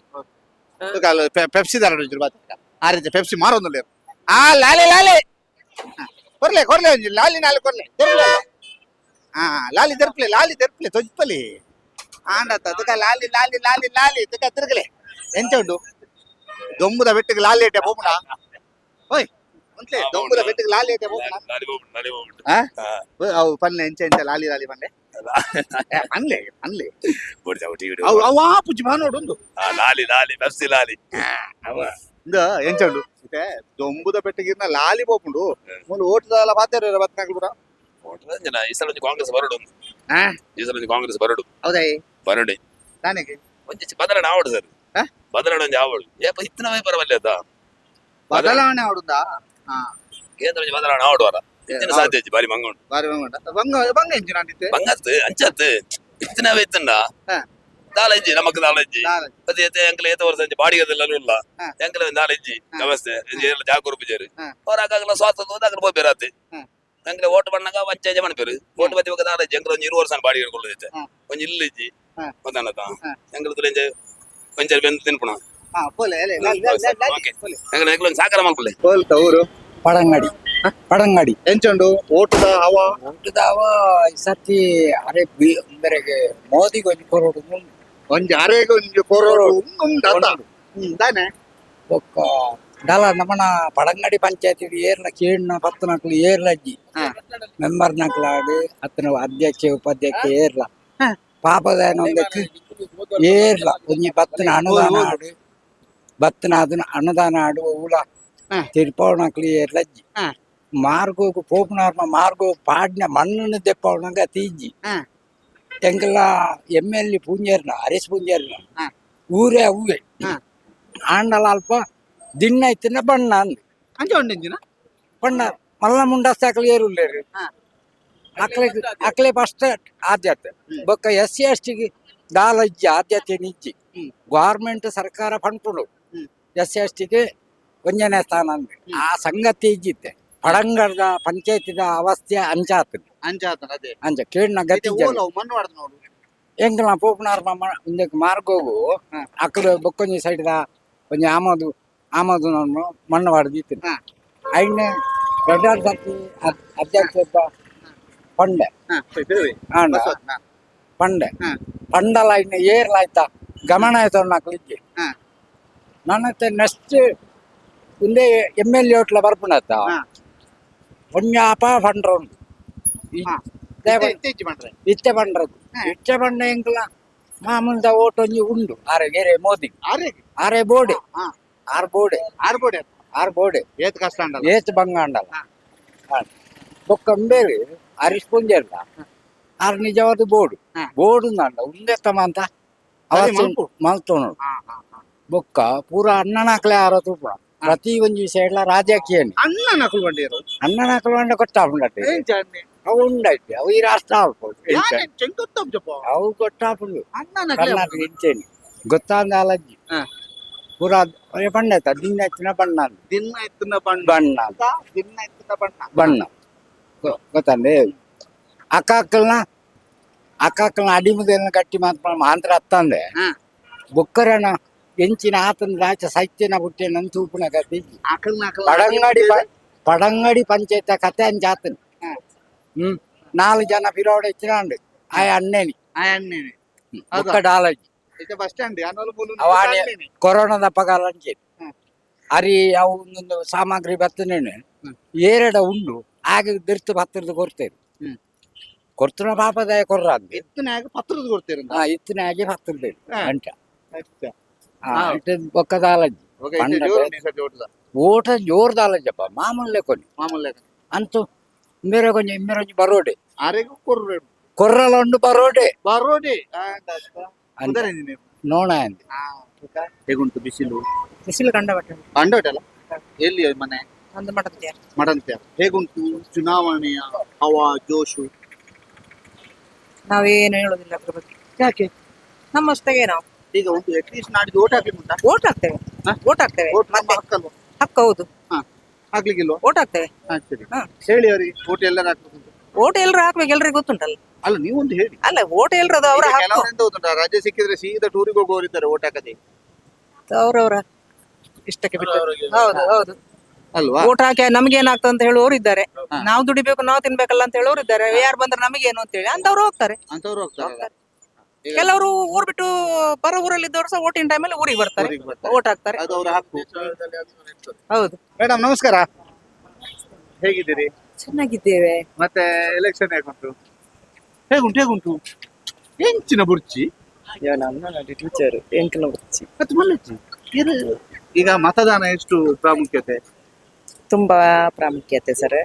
ಪೆಪ್ಸಿ ದಾರ ಆ ರೀತಿ ಪೆಪ್ಸಿ ಮಾರೊಂದು ಆ, ಲಾಲಿ ಲಾಲಿ. ಕೊರ್ಲೆ ಕೊರ್ಲೆ ಒಂಜಿ ಲಾಲಿ ನಾಲಿ ಕೊರ್ಲೆ ಹಾ, ಲಾಲಿ, ತೆರ್ಪ್ಲೆ ಲಾಲಿ, ತೆರ್ಪ್ಲೆ, ತೊಜ್ಪಲಿ. ಆಂಡತ ತುಕ ಲಾಲಿ ಲಾಲಿ ಲಾಲಿ ಲಾಲಿ ತುಕ ತಿರುಗಲೆ. ಎಂಚ ಉಂಡು. ದೊಂಬುದ ಬೆಟ್ಟಿಗೆ ಲಾಲಿ ಇಟ್ಟೆ ಬೋಪುಣ ಓಯ್. ಒಂತ್ಲೆ ದೊಂಬುದ ಬೆಟ್ಟಿಗೆ ಲಾಲಿ ಏಟೆ ಬೋಪುಣ ಲಾಲಿ ಹೋಗ್ಬಿಟ್ಟು ಲಾಲಿ ಹೋಗ್ಬಿಟ್ಟು ಆ? ಅವು ಪನ್ಲೆ ಎಂಚ ಎಂಚ ಲಾಲಿ ಲಾಲಿ ಪನ್ಲೆ ಏ, ಪನ್ಲೆ ಪನ್ಲೆ ಬಿಡ್ತಾ ಟಿವಿ ಅವು ಅವು ಆ ಪುಜಿ ಮಾನೋಡು ಒಂದು ಲಾಲಿ ಲಾಲಿ ಬೆಸ್ಸಿ ಲಾಲಿ ಇಂದ ಎಂಚ ಉಂಡು ಮತ್ತೆ ದೊಂಬುದ ಬೆಟ್ಟಿಗಿನ ಲಾಲಿ ಬೋಪುಂಡು ಮುಂದೆ ಓಟ್ದಲ್ಲ ಪಾತೇರು ಬತ್ನಾಗ್ಲು ಕೂಡ ಜನ ಈ ಸಲ ಒಂಜಿ ಕಾಂಗ್ರೆಸ್ ಬರಡು ಆ? ಈ ಸಲ ಒಂಜಿ ಕಾಂಗ್ರೆಸ್ ಬರಡು ಹೌದಾ ಬರಡೆ ನಾನೆಗೆ ಒಂಜಿ ಬದಲಾವಣೆ ಆವಡು ಸರ್ ಹ? ಬದಲಾವಣೆ ಒಂಜಿ ಆವಡು ಏಪ ಇತ್ತಿನ ವೈ ಬರವಲ್ಲೆ ಅದ ಬದಲಾವಣೆ ಆಡುದಾ ಹಾ ಕೇಂದ್ರ ಒಂಜಿ ಬದಲಾವಣೆ ಆವಡುವರ ಇತ್ತಿನ ಸಾಧ್ಯ ಇಜ್ಜಿ ಬಾರಿ ಮಂಗೊಂಡು ಬಾರಿ ಬಂಗ ಬಂಗ ಬಂಗ ಎಂಚು ನಾನಿತ್ತೆ ಬಂಗತ್ ಅಂಚತ್ ಇತ್ತಿನ ಇತ್ತಂಡ ಹ. ನಾಲೆಜ್ಜಿ ನಮಕ್ ನಾಲೆಜ್ಜಿ ನಾಳೆ. ಅದೇ ಏತ ಎಂಕಲ ಏತ ವರ್ಷ ಬಾಡಿಗೆದೆಲ್ಲ ಇಲ್ಲ ಹ. ಎಂಕಲ ನಾಲೆಜ್ಜಿ ಹ. ವ್ಯವಸ್ಥೆ ಎಲ್ಲ ಜಾಗೂರು ಬಿಜಾರು ಹ. ಹೊರಾಗಲ ಸ್ವಾತಂತ್ರ್ಯ ಹೋದಾಗ ಹೋಗ್ಬೇರಾತೆ ಹ. ಎಂಕಲ ಓಟ್ ಬಣ್ಣಗ ವಂಚನೆ ಮಣಪೇರು ಓಟ್ ಬದಿ ಬಗ್ಗೆ ನಾಲೆಜ್ಜಿ ಎಂಕಲ ಒಂಜಿ ಇರು ವರ್ಷ ಬಾಡಿಗೆ ಕೊಳ್ಳೈತೆ ಹ. ಒಂಜಿ ಇಲ್ಲಿಜ್ಜಿ ಹ. ಗೊತ್ತಾನತ ಹ. ಎಂಕಲ ತುಲೆಂಜ ವಂಚನೆ ಬೆಂದು ತಿನ್ಪುಣ ಹಾ ಪೋಲೆ ಎಲೆ ಲಾಲಿ ಲಾಲಿ ಲಾಲಿ ಲಾಲಿ ಓಕೆ. ಪೋಲೆ. ಎಂಕಲ ಎಂಕಲ ಒಂದು ಸಾಕಾರ ಮಲ್ಪಲೆ ಪೋಲ್ತ ಊರು? ಪಡಂಗಡಿ. ಪಡಂಗಡಿ. ಎಂಚುಂಡು ಓಟದ ಹವ? ಉಂಟುದಾವ ಈ ಸರ್ತಿ ಅರೆ ಬಿ ಅಂದರೆ ಮೋದಿಗೆ ಒಂದು ಕೊರೋಡು ಮುಂದೆ ಒಂಜಿ ಅರೆಗೆ ಒಂಜಿ ಕೊರೋಡು ಉಂಡು ಹ್ಮ್ ತಾನೆ? ಬೊಕ್ಕ ಡಲ ನಮನ ಪಡಂಗಡಿ ಪಂಚಾಯತಿ ಏರ್ಲ ಕೀಳ್ನ ಪತ್ತು ನಕ್ಲು ಏರ್ಲ ಅಜ್ಜಿ ಹಾ. ಮೆಂಬರ್ ನಕ್ಲಾಡು ಅತ್ತನ ಅಧ್ಯಕ್ಷ ಉಪಾಧ್ಯಕ್ಷ ಏರ್ಲ. ಪಾಪದ ಪಾಪದಾನ ಒಂದಕ್ಕೆ ಏರ್ಲ ಒಂಜಿ ಪತ್ತಿನ ಅನುದಾನ. ಆಡು ಬತ್ತನ ಅದನ್ನ ಅನುದಾನ ಆಡು ಊಲ ಹಾ. ತಿರ್ಪವಣಕ್ಲಿ ಲಜ್ಜಿ. ಮಾರ್ಗೋಗು ಪೋಪುನಾರ್ಮ ಮಾರ್ಗೋ ಪಾಡ್ನ ಮಣ್ಣನ್ನು ದೆಪ್ಪವಣಂಗ ತೀಜ್ಜಿ ತೆಂಗಲ ಎಂ ಎಲ್ ಎ ಪೂಂಜರ್ನ ಹರೀಶ್ ಪುಂಜೇರ್ನ. ಊರೇ ಅವ್ವೆ ಹಾ. ಆಂಡಲ ಅಲ್ಪ ದಿನ ಇತ್ತಿನ ಬಣ್ಣ ಅಂದ್ ಅಂಚ ಉಂಡಿಂಜಿನ ಬಣ್ಣ ಮಲ್ಲ ಮುಂಡಸ್ತಾಕಲಿ ಏರುಲ್ಲೇರು. ಅಕ್ಲೆ ಅಕ್ಲೆ ಫಸ್ಟ್ ಆದ್ಯತೆ ಬೊಕ್ಕ ಎಸ್ ಸಿ ಎಸ್ ಟಿಗೆ ದಾಲಜ್ಜಿ ಆದ್ಯತೆ ನಿಜ್ಜಿ. ಗೌರ್ಮೆಂಟ್ ಸರ್ಕಾರ fund hmm. S C S ಟಿಗೆ ಒಂಜನೇ ಸ್ಥಾನ ಅಂದ್ರೆ ಆ ಸಂಗತಿ ಇಜ್ಜಿತ್ತೆ ಪಡಂಗಡದ ಪಂಚಾಯತಿದ ಅವಸ್ಥೆ ಅಂಜಾತ ಅಂಚ ಆತನ ಅದೇ. ಅಂಚ ಕೇಳಿನ ಗತಿ ಮಣ್ಣು ನೋಡು. ಎಂಕಲ ಪೋಪುನಾರ್ ಇಂದಕ್ಕೆ ಮಾರ್ಗೋಗು. ಹಾ. ಅಕ್ಕಲು ಬೊಕ್ಕೊಂಜಿ ಸೈಡ್ದ ಒಂಜಿ ಆಮದು ಆಮದು ನಾನು ಮಣ್ಣು ಹೊಡೆದಿತ್ತು. ಐನೆ ಅದ್- ಅಧ್ಯಕ್ಷ ಪಂಡೆ. ಪಂಡೆ. ಹಾ. ಪಂಡಲ ಇನ್ನು ಏರ್ಲಾಯ್ತ ಗಮನ ಆಯ್ತು ನಾಕ್ಲಿಕ್ಕೆ ಒಂಜ ಅಪ ಪಂಡ್ರ ಉಂಟು ಹಾ. ದೇವ- ಇತ್ತೀಚೆ ಮಾಡ್ರೆ ಇತ್ತೆ ಪಂಡ್ರದು ಹಾ. ಇತ್ತೆ ಪಂಡ ಎಂಕ್ಲ ಮಾಮೂಲ್ದ ಓಟ್ ಒಂಜಿ ಉಂಡು. ಆರೆ ಗೆರೆ ಮೋದಿ. ಆರೆ ಆರೆ ಬೋಡೆ. ಆರ್ ಬೋಡೆ. ಆರ್ಬೋಡೆ ಆರ್ ಬೋಡೆ. ಏತ್ ಕಷ್ಟ ಅಂಡಲ್ಲ. ಏತ್ ಬಂಗಾಂಡಲ ಹಾ. ಬೊಕ್ಕಂಬೇರು ಹರೀಶ್ ಪುಂಜರ್ಲ. ಆರ್ ನಿಜವಾದ ಬೋಡು. ಹಾ. ಬೋಡು ನಂಡ ತಮ ಅಂತ. ಅದೇ ಬೊಕ್ಕ ಪೂರ ಅಣ್ಣನಾಕ್ಲೆ ಆರ ತೂಪ ಪ್ರತಿ ಒಂಜಿ ವಿಷಯ ರಾಜಕೀಯ ಅಣ್ಣ ನಕಲು ಬಂಡಿಯರು ಅಣ್ಣನಾಕ್ಲು ಅಂಡ ಕೊಟ್ಟಾಪುಂಡತ್ತೆ ಏನ್ ಜಾನೆ ಅವು ಉಂಡೈತೆ ಅವು ಈ ರಾಷ್ಟ್ರ ಜಪ ಅವು ಕೊಟ್ಟಾಪುಂಡು ಕರ್ನಾಟಕ ಇಂಚೇನಿ ಗೊತ್ತಾಂದ ಅಲಜ್ಜಿ. ಪೂರ ಬಣ್ಣ ಆಯ್ತ? ದಿನ ಎತ್ತಿನ ಬಣ್ಣ. ದಿನ ಎತ್ತಿನ ಬಣ್ಣ. ಬಣ್ಣ. ದಿನ ಎತ್ತಿನ ಬಣ್ಣ. ಬಣ್ಣ. ಗೊತ್ತಂದೆ ಅಕ್ಕಾಕಲ್ನ ಅಕ್ಕಾಕಲ್ನ ಅಡಿಮುದೆಲ್ಲ ಕಟ್ಟಿ ಮಾತು ಮಾಂತ್ರ ಹತ್ತಂದೆ. ಹಾ. ಎಂಚಿನ ಆತನ ರಾಚ ಸೈತ್ಯನ ಬುಟ್ಟೆನ ತೂಪುನ ಗತಿ ಆಕಲ್ ನಾಕಲ್ ಪಡಂಗಡಿ ಪ- ಪಡಂಗಡಿ ಪಂಚಾಯತ ಕತೆ ಅಂಚಾತನ್ ಹ್ಮ್. ನಾಲ್ಕು ಜನ ಪಿರೋಡ ಇಚ್ಚಿನಾಂಡು ಆಯ ಅಣ್ಣೇನಿ? ಬೊಕ್ಕ ಡಾಲಜಿ. ಬಸ್ ಸ್ಟ್ಯಾಂಡ್ ಮೂಲು ಅವಾಣೆ ಕೊರೋನಾದ ಪಗಾರ ಅಂಚೆ ಹ್ಮ್. ಅರಿ ಅವು ಒಂದೊಂದು ಸಾಮಗ್ರಿ ಬರ್ತನೇನೆ ಏರಡ ಉಂಡು ಆಗ ದಿರ್ತು ಪತ್ರದ ಕೊಡ್ತೇವೆ. ಹ್ಮ್. ಕೊಡ್ತನ ಪಾಪದಾಯ ಕೊರ್ರ ಅಂದೆ ಪತ್ರದ ಕೊಡ್ತೀರಂತ ಹಾ ಇತ್ತಿನ ಆಗಿ ಹತ್ತಿರದ ಹಾ. ಅಂಟ. ಅಚ್ಚಾ. ಸತಿ ಓಟದ? ಓಟ ಜೋರ್ದ ಆಲಜ್ಜಪ್ಪ ಮಾಮೂಲೆ ಕೊನಿ. ಮಾಮೂಲಿ ಅಂತೂ ಮೇರೆ ಕೊಂಚ ಇಮ್ಮೆರ ಒಂಜಿ ಬರೋಡೆ. ಆರೆಗೂ ಕೊರ್ರೆ. ಕೊರ್ರಲ ಉಂಡು ಬರೋಡೆ. ಬರೋಡಿ. ಅಂದ ಅಂತೆ ಅಂದೆ. ಹೇಗುಂಟು ಬಿಸಿಲು? ಬಿಸಿಲು ಕಂಡಪಟ್ಟೆ ಅಂಡೋಟಲ್ಲ ಎಲ್ಲಿ ಮನೆ? ಒಂದು ಮಠದ ಮಡಂತ್ಯ ಹೇಗುಂಟು ಚುನಾವಣೆಯ ಹವಾ ಜೋಶು? ನಾವೇನು ಹೇಳೋದಿಲ್ಲ ಅದ್ರ ಬಗ್ಗೆ. ಯಾಕೆ? ನಮಸ್ತೆ ನಾವು. ಈಗ ಒಂದು ಅಟ್ಲೀಸ್ಟ್ ನಾಡಿದ್ದು ಓಟ್ ಹಾಕ್ಲಿಕ್ಕೆ ಉಂಟಾ? ಓಟ್ ಹಾಕ್ತೇವೆ ಹಾ? ಓಟ್ ಹಾಕ್ತೇವೆ ಓಟ್ ನಮ್ಮ ಮತ್ತೆ ಹಕ್ಕಲ್ವಾ ಹಕ್ಕು ಹೌದು. ಹಾಕ್ಲಿಕ್ಕಿಲ್ವಾ ಓಟ್ ಹಾಕ್ತೇವೆ ಹಾ ಸರಿ. ಹಾ. ಹೇಳಿ ಅವ್ರಿಗೆ ಓಟ್ ಎಲ್ಲರೂ ಹಾಕ್ಬೇಕು ಓಟ್ ಎಲ್ಲರೂ ಹಾಕ್ಬೇಕು ಎಲ್ರಿಗೂ ಗೊತ್ತುಂಟಲ್ಲ? ಅಲ್ಲ ನೀವೊಂದು ಹೇಳಿ. ಅಲ್ಲ ಓಟ್ ಎಲ್ರು ಅದು ಅವರ ಈಗ ಹಕ್ಕು. ಕೆಲವರೆಂತ ಗೊತ್ತುಂಟಾ? ರಜೆ ಸಿಕ್ಕಿದ್ರೆ ಸೀದಾ ಟೂರಿಗೆ ಹೋಗುವವರು ಇದ್ದಾರೆ ಓಟ್ ಹಾಕದೆ. ಅವ್ರವ್ರ ಇಷ್ಟಕ್ಕೆ ಬಿಟ್ಟು. ಹೌದು ಹೌದು. ಅಲ್ವಾ? ಓಟ್ ಹಾಕಿ ನಮ್ಗೇನಾಗ್ತದೆ ಅಂತ ಹೇಳೋರು ಇದ್ದಾರೆ. ಹಾ. ನಾವು ದುಡಿಬೇಕು ನಾವು ತಿನ್ಬೇಕಲ್ಲ ಅಂತ ಹೇಳೋರು ಇದ್ದಾರೆ. ಯಾರು ಬಂದ್ರೆ ನಮಗೇನು ಅಂತ ಹೇಳಿ ಅಂತವ್ರು ಹೋಗ್ತಾರೆ. ಅಂತವ್ರು ಹೋಗ್ತಾರೆ. ಕೆಲವರು ಊರ್ ಬಿಟ್ಟು ಬರೋ ಊರಲ್ಲಿ ಇದ್ದವರು ಸಹ ಓಟಿನ ಟೈಮಲ್ಲಿ ಊರಿಗೆ ಬರ್ತಾರೆ. ಊರಿಗೆ ಬರ್ತಾರೆ. ಓಟ್ ಹಾಕ್ತಾರೆ. ಅದು ಅವ್ರ ಹಕ್ಕು ಹೌದು. ಮೇಡಮ್ ನಮಸ್ಕಾರ. ಹೇಗಿದ್ದೀರಿ? ಚೆನ್ನಾಗಿದ್ದೇವೆ. ಮತ್ತೆ ಎಲೆಕ್ಷನ್ ಹೇಗುಂಟು? ಹೇಗುಂಟು ಹೇಗುಂಟು? ಹೆಂಚಿನ ಬುರ್ಚಿ? ಟೀಚರ್ ಎಂಕಲ ಮತ್ತೆ ಮಲ್ಲಚ್ಚಿ? ಇದು ಈಗ ಮತದಾನ ಎಷ್ಟು ಪ್ರಾಮುಖ್ಯತೆ? ತುಂಬಾ ಪ್ರಾಮುಖ್ಯತೆ ಸರ್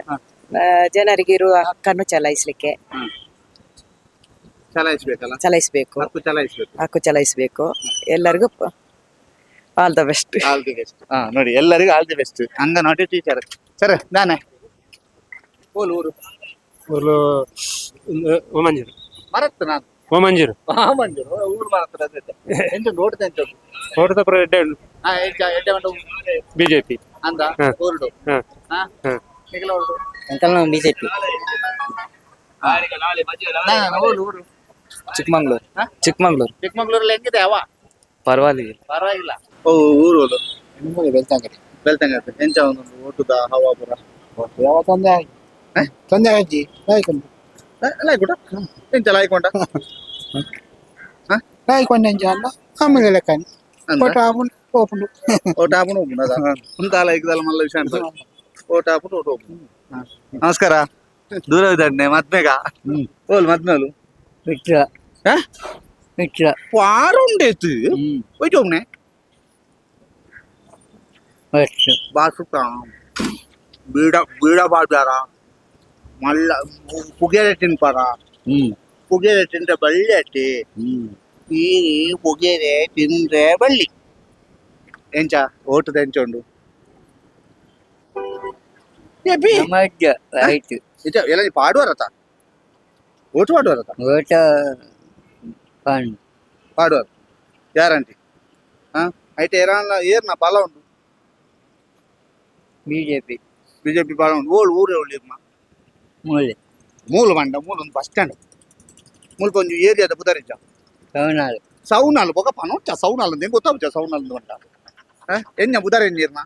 ಜನರಿಗೆ ಇರುವ ಹಕ್ಕನ್ನು ಚಲಾಯಿಸಲಿಕ್ಕೆ. ಚಲಾಯಿಸ್ಬೇಕಲ್ಲ? ಚಲಾಯಿಸಬೇಕು. ಹಕ್ಕು ಚಲಾಯಿಸ್ಬೇಕು. ಹಕ್ಕು ಚಲಾಯಿಸಬೇಕು. ಎಲ್ಲರಿಗೂ all the best all the best ಹಾ ನೋಡಿ ಎಲ್ಲರಿಗೂ all the best anganwadi teacher sir ನಾನೇ. ಓಲ್ ಊರು ಊರು ಓಮಂಜೂರು. ಮರತ್ ನಾನು. ಓಮಂಜೂರು. ಮಂಜು ಊರು ಮರತ್ರ ಎಂತ ನೋಡ್ದೆ ಅಂತ ನೋಡ್ತಾ ಪುರ ಎಡ್ಡೆ ಹಾ ಎಡ್ಡೆ ಎಡ್ಡೆ ಮಂಡು ಬಿಜೆಪಿ. ಅಂದ. ಊರುಡು. ಹಾ. ನಿಖಿಲ ಊರುಡು? ಎಂಕಲ್ ಬಿಜೆಪಿ. ನಾನು ಊರು ಊರು ಚಿಕ್ಕಮಂಗ್ಳೂರು. ಹಾ? ಚಿಕ್ಕಮಂಗ್ಳೂರು. ಚಿಕ್ಕಮಂಗ್ಳೂರಲ್ಲಿ ಹೆಂಗಿದೆ ಯಾವ ಪರವಾಗಿಲ್ಲ. ಪರವಾಗಿಲ್ಲ. ಓ ಊರು ಓಲು ಬೆಳ್ತಂಗಡಿ. ಬೆಳ್ತಂಗತ್ತೆ ಎಂಚ ಒಂದೊಂದು ಓಟುದ ಹವಾಪುರ? ಯಾವ ತೊಂದರೆ ಆಗಿ. ತೊಂದರೆ ಆಗಿ. ಲಾಯ್ಕೊಂಡು ಲಾಯ್ಕೊಂಡ ಕೂಡ ಎಂಚ ಲಾಯ್ಕೊಂಡ ಆಯ್ಕೊಂಡು ಎಂಜ ಅಲ್ಲ ಆಮೇಲೆ ಲೆಕ್ಕನಿ. ಅಂದ? ಆಪುಂಡು ಓಪುಂಡು. ಓಟ್ ಆಪುಂಡು ಹೋಗ್ಬಿಡು ಅದ? ಉಂಟಾಲ ಈಗದಲ್ಲ ಮಲ್ಲ ವಿಷಯ ಅಂತ. ಓಟ ಹಾಪುಂಡು ಓಟ ನಮಸ್ಕಾರ. ದೂರ ಇದ್ದಾಡ್ನೆ ಮದ್ಮೇಗ ಓಲ್ ಮದ್ಮೇಲು. ಬಿಟ್ರ ಹಾ? ಬಿಟ್ರ ಪಾರುಂಡೇತು ಹ್ಮ್ ಹೋಯ್ತು ಒಮ್ಮೆ ಅಷ್ಟು ಬಾಸುಕ ಬೀಡ ಬೀಡ ಬಾಜಾರ ಮಲ್ಲ ಪುಗೇರೆ ತಿನ್ಪಾರ ಹ್ಮ್ ಪುಗೇರೆ ತಿಂದ್ರೆ ಬಳ್ಳಿ ಅಟ್ಟಿ ಹ್ಮ್ ಈ ಪುಗೇರೆ ತಿಂದ್ರೆ ಬಳ್ಳಿ ಎಂಚ ಓಟದ ಎಂಚ ಉಂಡು ಎಬಿ ನಮಗ್ಗ ಆಯ್ತು ಇತ ಎಲ್ಲ ಪಾಡುವಾರತ ಓಟು ಪಾಡುವಾರತ ಓಟ ಪಂಡ್ ಪಾಡುವಾರ ಗ್ಯಾರಂಟಿ ಹಾ ಐತೆ ಏರಲ್ಲ ಏರ್ನ ಪಾಲ ಉಂಟು ಬಿಜೆಪಿ ಬಿಜೆಪಿ ಪಾಲ ಉಂಟು ಓಳು ಊರೇ ಒಳ್ಳಿರ್ನ ಮೂಲೆ ಮೂಲ ಮಂಡ ಮೂಲ ಒಂದು ಬಸ್ ಸ್ಟ್ಯಾಂಡ್ ಮುಲ್ಪ ಒಂದು ಏರಿಯಾದ ಬುದರಿಜ ಸವನಾಳು ಸೌನಾಲ್ ಬೊಕ ಪನೋಚ್ಚ ಸೌನಾಲ್ ಅಂತ ಗೊತ್ತಾಗುತ್ತ ಸೌನಾಲ್ ಅಂತ ಎನ್ನ ಬುದಾರ ಎನ್ನೀರ್ನ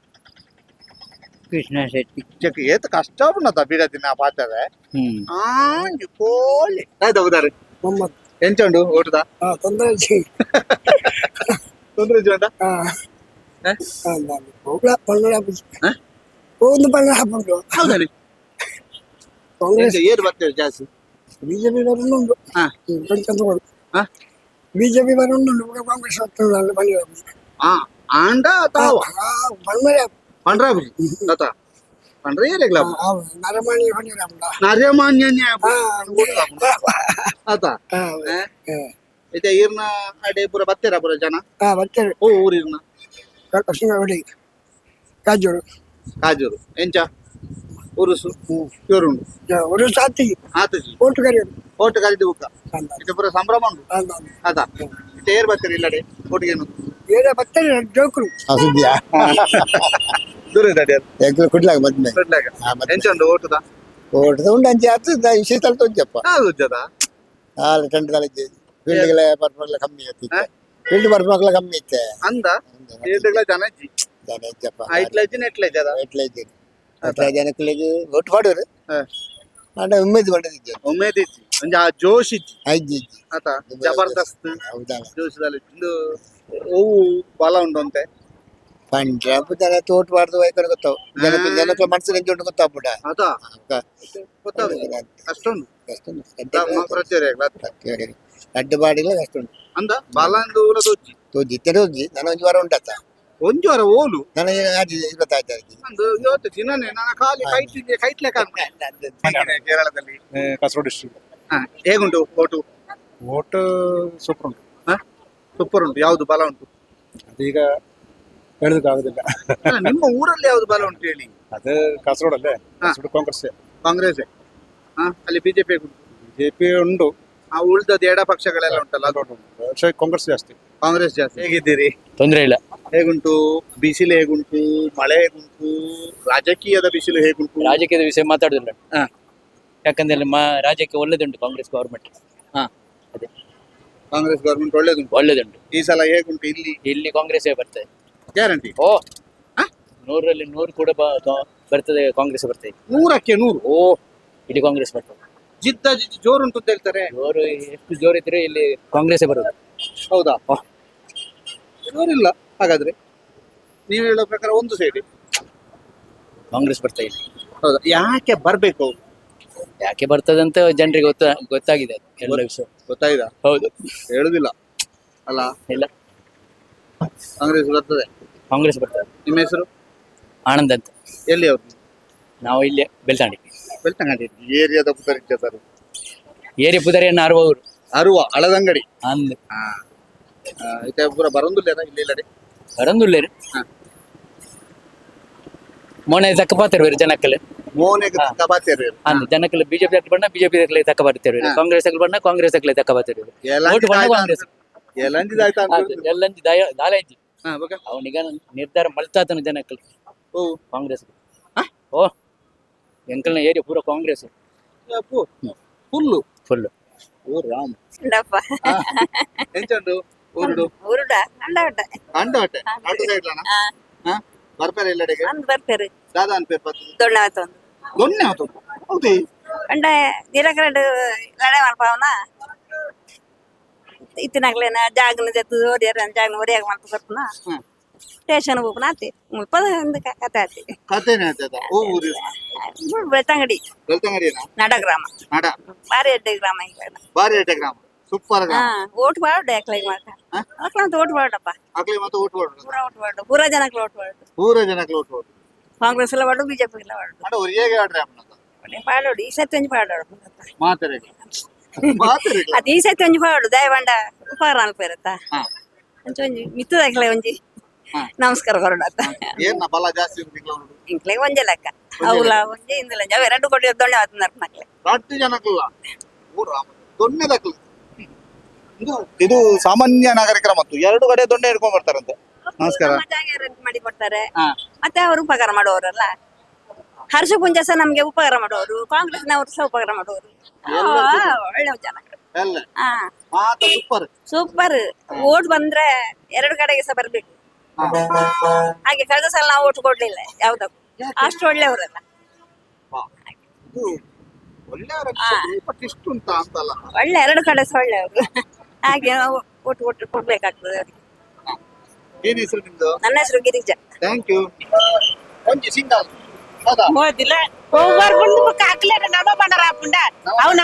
ಕೃಷ್ಣ ಶೆಟ್ಟಿ ಚೆಕ್ ಏತ್ ಕಷ್ಟ ಉನ್ನತ ಬೀಡ ದಿನ ಪಾತದೆ ಹ್ಮ್ ಆಂಜಿ ಕೋಳಿ ಆಯ್ತಾ ಬುದಾರ ಎಂಚ ಉಂಡು ಓಟದ ತೊಂದರೆ ತೊಂದ್ರೆ ಇಜ್ಜುಂಡ ಒಂದು ಬಣ್ಣ ಹಾಕೊಂಡು ಹೌದಾ ಕಾಂಗ್ರೆಸ್ ಏರು ಬರ್ತೇವೆ ಜಾಸ್ತಿ? ಬಿಜೆಪಿ ಹಾ. ಹಾ? ಬಿಜೆಪಿ ಬರೋದು ಕಾಂಗ್ರೆಸ್ ಹಾ ಆಂಡ ತಾವ? ಬಂದ್ರೆ ತಾತ? ಪಂಡ್ರ ಏರೆಗ್ಲ ನರಮಣಿ ಹೊಂದಿರಲ್ಲ ನರ್ಯಮಾನ್ಯ ಆತ ಇತ್ತೆ ಈರ್ನ ಅಡೆ ಪೂರ ಬತ್ತೇರ ಪೂರ ಜನ ಬರ್ತೇವೆ ಓ ಊರಿರ್ನ ಕೃಷ್ಣಗೌಡಿ ಕಾಜೂರು ಕಾಜೂರು ಎಂಚ ಉರುಸು ಚೂರುಂಡು ಒಂದು ಸಾತಿ ಆತಜಿ ಓಟು ಕರೆಯೋದು ಓಟ್ ಕರಿದು ಬುಕ್ಕ ಇದು ಪೂರ ಸಂಭ್ರಮ ಉಂಟು ಅಲ್ಲ ಅದ ಇತ್ತೆ ಏರ್ ಬರ್ತೀರಿ ಇಲ್ಲಡೆ ಓಟಿಗೆ ಏನೇ ಬರ್ತಾರೆ ಜೋಕರು ಸುದ್ದಿಯಾ ದೂರ ಅದು ಎಗ್ಲು ಕುಡ್ಲಾಗ ಮದ್ಮೆ ಬಿಡ್ಲಾಗ. ಎಂಚ ಉಂಟು ಓಟದ ಓಟದ ಉಂಡು ಅಂಚೆ ಹತ್ತು ವಿಶೇಷ ತಲ ತೊಂಜಪ್ಪ ಯಾವ್ದು ಉಜ್ಜದ ನಾಳೆ ಟೆಂಟ್ ತಲೆ ಫೀಲ್ಡ್ಗಳ ಬರ್ಮಕ್ಲ ಕಮ್ಮಿ ಇತ್ತು ಫೀಲ್ಡ್ ಬರ್ಮಕ್ಲ ಕಮ್ಮಿ ಇತ್ತೆ ಅಂದ ಜನ ಇಜ್ಜಿ ಜನ ಇದ್ದಪ್ಪ ಐಟ್ಲ ಇಜ್ಜಿ ನೆಟ್ಲ ಇಜ್ಜದ ಎಟ್ಲ ಇದ್ದೀರಿ ಅಟ್ಲ ಜನಕ್ಕಳಿಗೆ ಒಟ್ಟು ಮಾಡೋರು ಹಾ. ಅಂಡ ಉಮೇದು ಮಾಡಿದ್ದೆ ಉಮೇದ್ ಇಜ್ಜಿ ಒಂಜಿ ಆ ಜೋಶ್ ಇಜ್ಜಿ ಇಜ್ಜಿ ಆತ ಜಬರ್ದಸ್ತ್ ಹೌದಾ ಜೋಶದಲ್ಲಿ ಇಂದು ಹೂವು ಬಲ ಉಂಡು ಅಂತೆ ಪಂಡ್ರ ಜನ ತೋಟ ಮಾಡ್ದು ವೈಕೊಂಡು ಗೊತ್ತಾವು. ಜನಕ್ಕೆ ಜನಕ್ಕೆ ಮನಸ್ಸು ನೆಂಜುಂಡು ಗೊತ್ತಾಗ್ಬಿಡ ಆತ ಗೊತ್ತಾಗ ಅಷ್ಟೊಂದು? ಅಡ್ಡು ಬಾಡಿಲ್ಲ ಅಷ್ಟುಂಟು ಅಂದ? ಬಾಲಂದು ಊರ ದೊಜ್ಜಿ ತೋಜಿ ತೆರೆ ಹೋಗಿ ನಾನು ಒಂದು ವಾರ ಉಂಟತ್ತ. ಒಂದು ವಾರ ಓಲು? ನನಗೆ ಆಜಿ ಇವತ್ತಾಯ್ತು ಆಯ್ತು ಒಂದು ಇವತ್ತು ದಿನನೇ. ನಾನು ಖಾಲಿ ಕೈಟ್ಲಿಗೆ ಕೈಟ್ಲೆ ಕೇರಳದಲ್ಲಿ ಕಾಸರಗೋಡು ಡಿಸ್ಟ್ರಿಕ್ಟ್ ಹಾ. ಹೇಗುಂಟು ಓಟು? ಓಟ್ ಸೂಪರ್ ಉಂಟು. ಸೂಪರ್ ಉಂಟು. ಯಾವುದು ಬಲ ಉಂಟು? ಅದೀಗ ಹೇಳೋದಕ್ಕಾಗೋದಿಲ್ಲ ಅಲ್ಲ, ನಿಮ್ಮ ಊರಲ್ಲಿ ಯಾವ್ದು ಬಲ ಉಂಟು ಹೇಳಿ ಅದು ಕಾಸರಗೋಡಲ್ಲೇ ಕಾಸರಗೋಡು ಕಾಂಗ್ರೆಸ್ ಕಾಂಗ್ರೆಸ್ ಹಾ ಅಲ್ಲಿ ಬಿಜೆಪಿ ಉಂಟು ಜೆ ಪಿ ಉಂಟು ಆ ಉಳ್ದದ್ದು ಎಡ ಪಕ್ಷಗಳೆಲ್ಲ ಉಂಟಲ್ಲ ಅದು പക്ഷേ ಕಾಂಗ್ರೆಸ್ ಜಾಸ್ತಿ ಕಾಂಗ್ರೆಸ್ ಜಾಸ್ತಿ ಹೇಗಿದ್ದೀರಿ ತೊಂದರೆ ಇಲ್ಲ ಹೇಗುಂಟು ಬಿಸಿಲು ಹೇಗುಂಟು ಮಳೆ ಹೇಗುಂಟು ರಾಜಕೀಯದ ಬಿಸಿಲು ಹೇಗುಂಟು ರಾಜಕೀಯದ ವಿಷಯ ಮಾತಾಡುದಿಲ್ಲ ಹಾ. ಯಾಕಂದ್ರೆ ಮಾ ರಾಜ್ಯಕ್ಕೆ ಒಳ್ಳೇದುಂಟು ಕಾಂಗ್ರೆಸ್ ಗವರ್ಮೆಂಟ್ ಕಾಂಗ್ರೆಸ್ ಗವರ್ಮೆಂಟ್ ಒಳ್ಳೇದುಂಟು ಒಳ್ಳೇದುಂಟು ಈ ಸಲ ಹೇಗುಂಟು ಇಲ್ಲಿ ಇಲ್ಲಿ ಕಾಂಗ್ರೆಸ್ ಬರ್ತದೆ ಗ್ಯಾರಂಟಿ. ಓ. ನೂರರಲ್ಲಿ ನೂರು ಕೂಡ ಬ- ಬರ್ತದೆ ಕಾಂಗ್ರೆಸ್ ಬರ್ತದೆ. ನೂರಕ್ಕೆ ನೂರು. ಓ ಇಲ್ಲಿ ಕಾಂಗ್ರೆಸ್ ಬರ್ತದೆ. ಜಿದ್ದ ಜಿದ್ದು ಜೋರುಂಟು ಅಂತ ಹೇಳ್ತಾರೆ. ಜೋರು ಎಷ್ಟು ಜೋರು ಇದ್ರೆ ಇಲ್ಲಿ ಕಾಂಗ್ರೆಸ್ ಬರೋದು. ಹೌದಾ? ಜೋರಿಲ್ಲ. ಹಾಗಾದ್ರೆ ನೀವು ಹೇಳೋ ಪ್ರಕಾರ ಒಂದು ಸೈಡ್ ಕಾಂಗ್ರೆಸ್ ಬರ್ತಾ ಇಲ್ಲಿ. ಹೌದಾ? ಯಾಕೆ ಬರ್ಬೇಕು ಅವ್ರು? ಯಾಕೆ ಬರ್ತದೆ ಅಂತ ಜನರಿಗೆ ಗೊತ್ತ ಗೊತ್ತಾಗಿದೆ ಅದು ಎಲ್ಲ ವಿಷಯ. ಗೊತ್ತಾಯ್ತಾ? ಹೌದು. ಹೇಳುದಿಲ್ಲ. ಅಲ್ಲ. ಇಲ್ಲ. ಕಾಂಗ್ರೆಸ್ ಬರ್ತದೆ. ಕಾಂಗ್ರೆಸ್ ಬರ್ತದೆ ನಿಮ್ಮ ಹೆಸರು? ಆನಂದ್ ಅಂತ. ಎಲ್ಲಿ ಅವ್ರು? ನಾವು ಇಲ್ಲೇ ಬೆಳ್ತಾಂಡಿ ಬೆಳ್ತಂಗಡಿ. ಏರಿಯಾದ ಪುದರಿ ಸರ್? ಏರಿಯ ಪುದರಿಯನ್ನು ಅರುವವರು ಅರುವ ಹಳದಂಗಡಿ ಅಂದ್. ಇತ್ತೆ ಪೂರ ಬರೊಂದುಲ್ಲೇನ ಇಲ್ಲಿ ಇಲ್ಲಡೆ ಬರಂದುಲ್ಲೇರು ಹಾ. ಮೊನ್ನೆ ತಕ್ಕ ಪಾತಿರ್ವೇರು ಜನಕ್ಕಲ್ಲಿ. ಮೋನೆಗೆ ಕಬಾತೇರಿ ಅಂದ್ ಜನಕ್ಕಲ್ಲಿ ಬಿಜೆಪಿ ತಕ್ಕ ಬಣ್ಣ ಬಿಜೆಪಿ ತಕ್ಕ ಬರ್ತಿರ್ವೇರು ಹಾ. ಕಾಂಗ್ರೆಸ್ ತಕ್ಕ ಬಣ್ಣ ಕಾಂಗ್ರೆಸ್ ತಕ್ಕ ತಕ್ಕ ಕಾಂಗ್ರೆಸ್. ಎಲ್ಲಂಜಿದಾಯ್ತಾ ಎಲ್ಲಂಜಿ ದಯ ದಾಲೇಜಿ ಹಾ ಬೇಕಾ ಅವನಿಗ ನಿರ್ಧಾರ ಮಲ್ತಾತನ ಜನಕ್ಕಲ್ಲಿ ಓ. ಕಾಂಗ್ರೆಸ್. ಹಾ? ಓ. ಎಂಕಲ್ನ ಏರಿಯಾ ಪೂರ ಕಾಂಗ್ರೆಸ್. ಅಪ್ಪು ಫುಲ್ಲು ಫುಲ್ ಓ ರಾಮ್. ಉಂಡಪ್ಪ ಎಂಚುಂಡು ಊರುಡು. ಉರುಡ ಅಂಡಾಟ. ಅಂಡಾಟೆ. ಅಡ್ಡು ಸೈಡ್ಲನ ಹಾ. ಬರ್ತಾರೆ ಎಲ್ಲಡೆಗೆ ಅಂದ್ ಬರ್ತಾರೆ ದಾದಾ ಅನ್ಪೇರ್ ಪತ್ತು ದೊಣ್ಣ ಆತೊಂದು. ದೊನ್ನೆ ಆತು ಹೌದಿ? ಅಂಡ ನಿರಕರಡು ಲಡೆ ಮಲ್ಪವನ ಇತ್ತಿನಾಗ್ಲೇನ ಜಾಗನ ಜತ್ತು ಓಡಿಯಾರ ಜಾಗನ ಒಡಿಯಾಗ ಮಲ್ಪ ಬರ್ತನ. ಹ್ಮ್. ಸ್ಟೇಷನ್ ಹೋಗ್ಪನ ಆತಿ. ಮುಲ್ಪದ ಒಂದು ಕ- ಕತೆ ಆತಿ. ಕಥೆನೇ ಆಯ್ತದ ಓ ಊರಿ ಬೆಳ್ತಂಗಡಿ. ಬೆಳ್ತಂಗಡಿನ? ನಡಗ್ರಾಮ ನಾಡ. ಬಾರಿ ಅಡ್ಡೆ ಗ್ರಾಮ ಈಗ ಬಾರಿ ಏಟೆ ಗ್ರಾಮ. ಸೂಪರ್ ಹಾ ಗ್ರಾಮ. ಓಟ್ ಬಾಡ ಎಕ್ಲಾಗ ಮಾಡ್ಕ ಹಾ? ಅಕ್ಲಂತ ಓಟ್ ಬಾಡಪ್ಪ ಆಗ್ಲಿ ಮತ್ತೆ ಓಟ್ ಮಾಡೋದು ಪೂರ ಓಟ್ ಬಾಡು ಪೂರ ಜನಕ್ಕೆ ಓಟ್ ಬಾಡು ಪೂರ ಜನಕ್ಕೆ ಓಟ್ ಮಾಡೋದು ಕಾಂಗ್ರೆಸ್ ಎಲ್ಲ ಬಾಡು ಬಿಜೆಪಿ ಎಲ್ಲ ಬಾಡು ಅಣ್ಣ ಅವ್ರು ಹೇಗೆ ಆಡ್ರಿ ಅಪ್ಪನ ಪಾಡೋಡು ಈ ಸತಿ ಒಂಜಿ ಪಾಡೋಡು. ಮಾತಾಡಿ ಅದು ಈ ಸತಿ ಒಂಜಿ ದಯವಂಡ ಅನ್ಪೇರತ್ತ. ಒಂಚ ಒಂಜಿ ಮಿತ್ತದಾಗ್ಲೆ ಒಂಜಿ ಹಾ. ನಮಸ್ಕಾರ ಹೊರಡತ್ತ ಏನ್ ಬಲ ಜಾಸ್ತಿ ಇರ್ತಿಲ್ಲ ಇಂಕ್ಲೆ ಒಂಜೆ ಲೆಕ್ಕ. ಅವಲ ಒಂಜೆ ಇಂದಲ ಅವ ಎರಡು ಕೊಡಿ ದೊಣ್ಣೆ ಆತ ರಟ್ಟು ಜನಕ್ಕಲ್ಲ ಇದು ಇದು ಸಾಮಾನ್ಯ ನಾಗರಿಕರ ಮತ್ತು ಎರಡು ಕಡೆ ದೊಣ್ಣೆ ಹಿಡ್ಕೊಂಡ್ ಬರ್ತಾರಂತೆ. ನಮಸ್ಕಾರ. ಮಾಡಿ ಕೊಡ್ತಾರೆ. ಮತ್ತೆ ಅವರು ಉಪಕಾರ ಮಾಡುವವರಲ್ಲ ಹರ್ಷ ಪುಂಜ ಸಹ ನಮ್ಗೆ ಉಪಕಾರ ಮಾಡುವವರು ಕಾಂಗ್ರೆಸ್ನವರು ಸಹ ಉಪಕಾರ ಮಾಡುವವರು ಒಳ್ಳೆ ಜನ ಅಲ್ಲ ಹಾ. ಮಾತ ಸೂಪರ್ ಸೂಪರ್ ಓಟ್ ಬಂದ್ರೆ ಎರಡು ಕಡೆಗೆ ಸಹ ಬರ್ಬೇಕು ಹಾಗೆ ಕಳೆದ ಸಲ ನಾವು ಓಟ್ ಕೊಡ್ಲಿಲ್ಲ ಯಾವ್ದಕ್ಕೂ ಅಷ್ಟು ಒಳ್ಳೆಯವರಲ್ಲ. ಇದು ಒಳ್ಳೆಯವರ ಹಾ. ಇಷ್ಟು ಅಂತಲ್ಲ. ಒಳ್ಳೆ ಎರಡು ಕಡೆ ಸಹ ಒಳ್ಳೆಯವರು. ಹಾಗೆ ನಾವು ಓಟ್ ಕೊಟ್ಟು ಕೊಡ್ಬೇಕಾಗ್ತದೆ ಅವ್ರಿಗೆ. ಏನ್ ಹೆಸರು ನಿಮ್ದು? ನನ್ನ ಹೆಸರು ಗಿರಿಜಾ. ಥ್ಯಾಂಕ್ ಯು ಒಂಜಿ ಸಿಂಗಲ್. ಹೌದಾ ಮೋದಿಲ್ಲ ಓವರ್ ಬಂದು ಕಾಕ್ಲೇರ ನಮ್ಮ ಬಂಡರ ಹಾಕೊಂಡ ಅವನ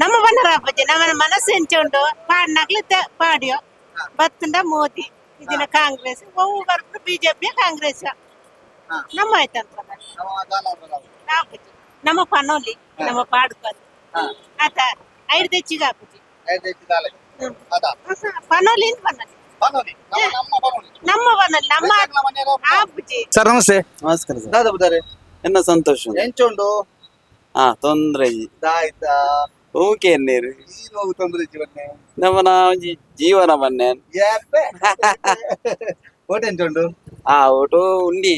ನಮ್ಮ ಬಂಡರ ಹಾಪಜ್ಜಿ ನಮ್ಮ ಮನಸ್ಸು ಎಂಚ ಉಂಟು? ಪಾಡ್ನಾಗ್ಲಿ ಪಾಡ್ಯೋ? ಬತ್ತಿಂದ ಮೋದಿ ಇದನ್ನ ಕಾಂಗ್ರೆಸ್. ಅವು ಬರ್ತು ಬಿಜೆಪಿ ಕಾಂಗ್ರೆಸ್. ನಮ್ಮ ಆಯ್ತಂತ ನಮ್ಮ ಪನೋಲಿ ನಮ್ಮ ಪಾಡ್ಕೊಂಡು. ಆತ ಐದು ದೆಚ್ಚಿಗೆ ಹೆಚ್ಚು ಪನೋಲಿ ಪನೋಲಿ. ಬನೋಲಿ ನಮ್ಮ ನಮ್ಮ ಬನೋಲಿ ನಮ್ಮ ಬುಜ್ಜಿ ಸರ್ ನಮಸ್ತೆ. ನಮಸ್ಕಾರ ಸರ್. ದಾದ ಬುದಾರೆ ಎನ್ನ ಸಂತೋಷ? ಎಂಚುಂಡು? ಹಾ ತೊಂದ್ರೆ ದಾಯ್ತಾ ಓಕೆ ಏನು ಹೋಗು ತೊಂದ್ರೆ ಜೀವನ್ನೇ. ನಮ್ಮನ ಒಂಜಿ ಜೀವನ ಬನ್ನೆ ಯಾಪೆ ಓಟ್ ಉಂಟು? ಆ ಒಟ್ಟು ಉಂಡಿ.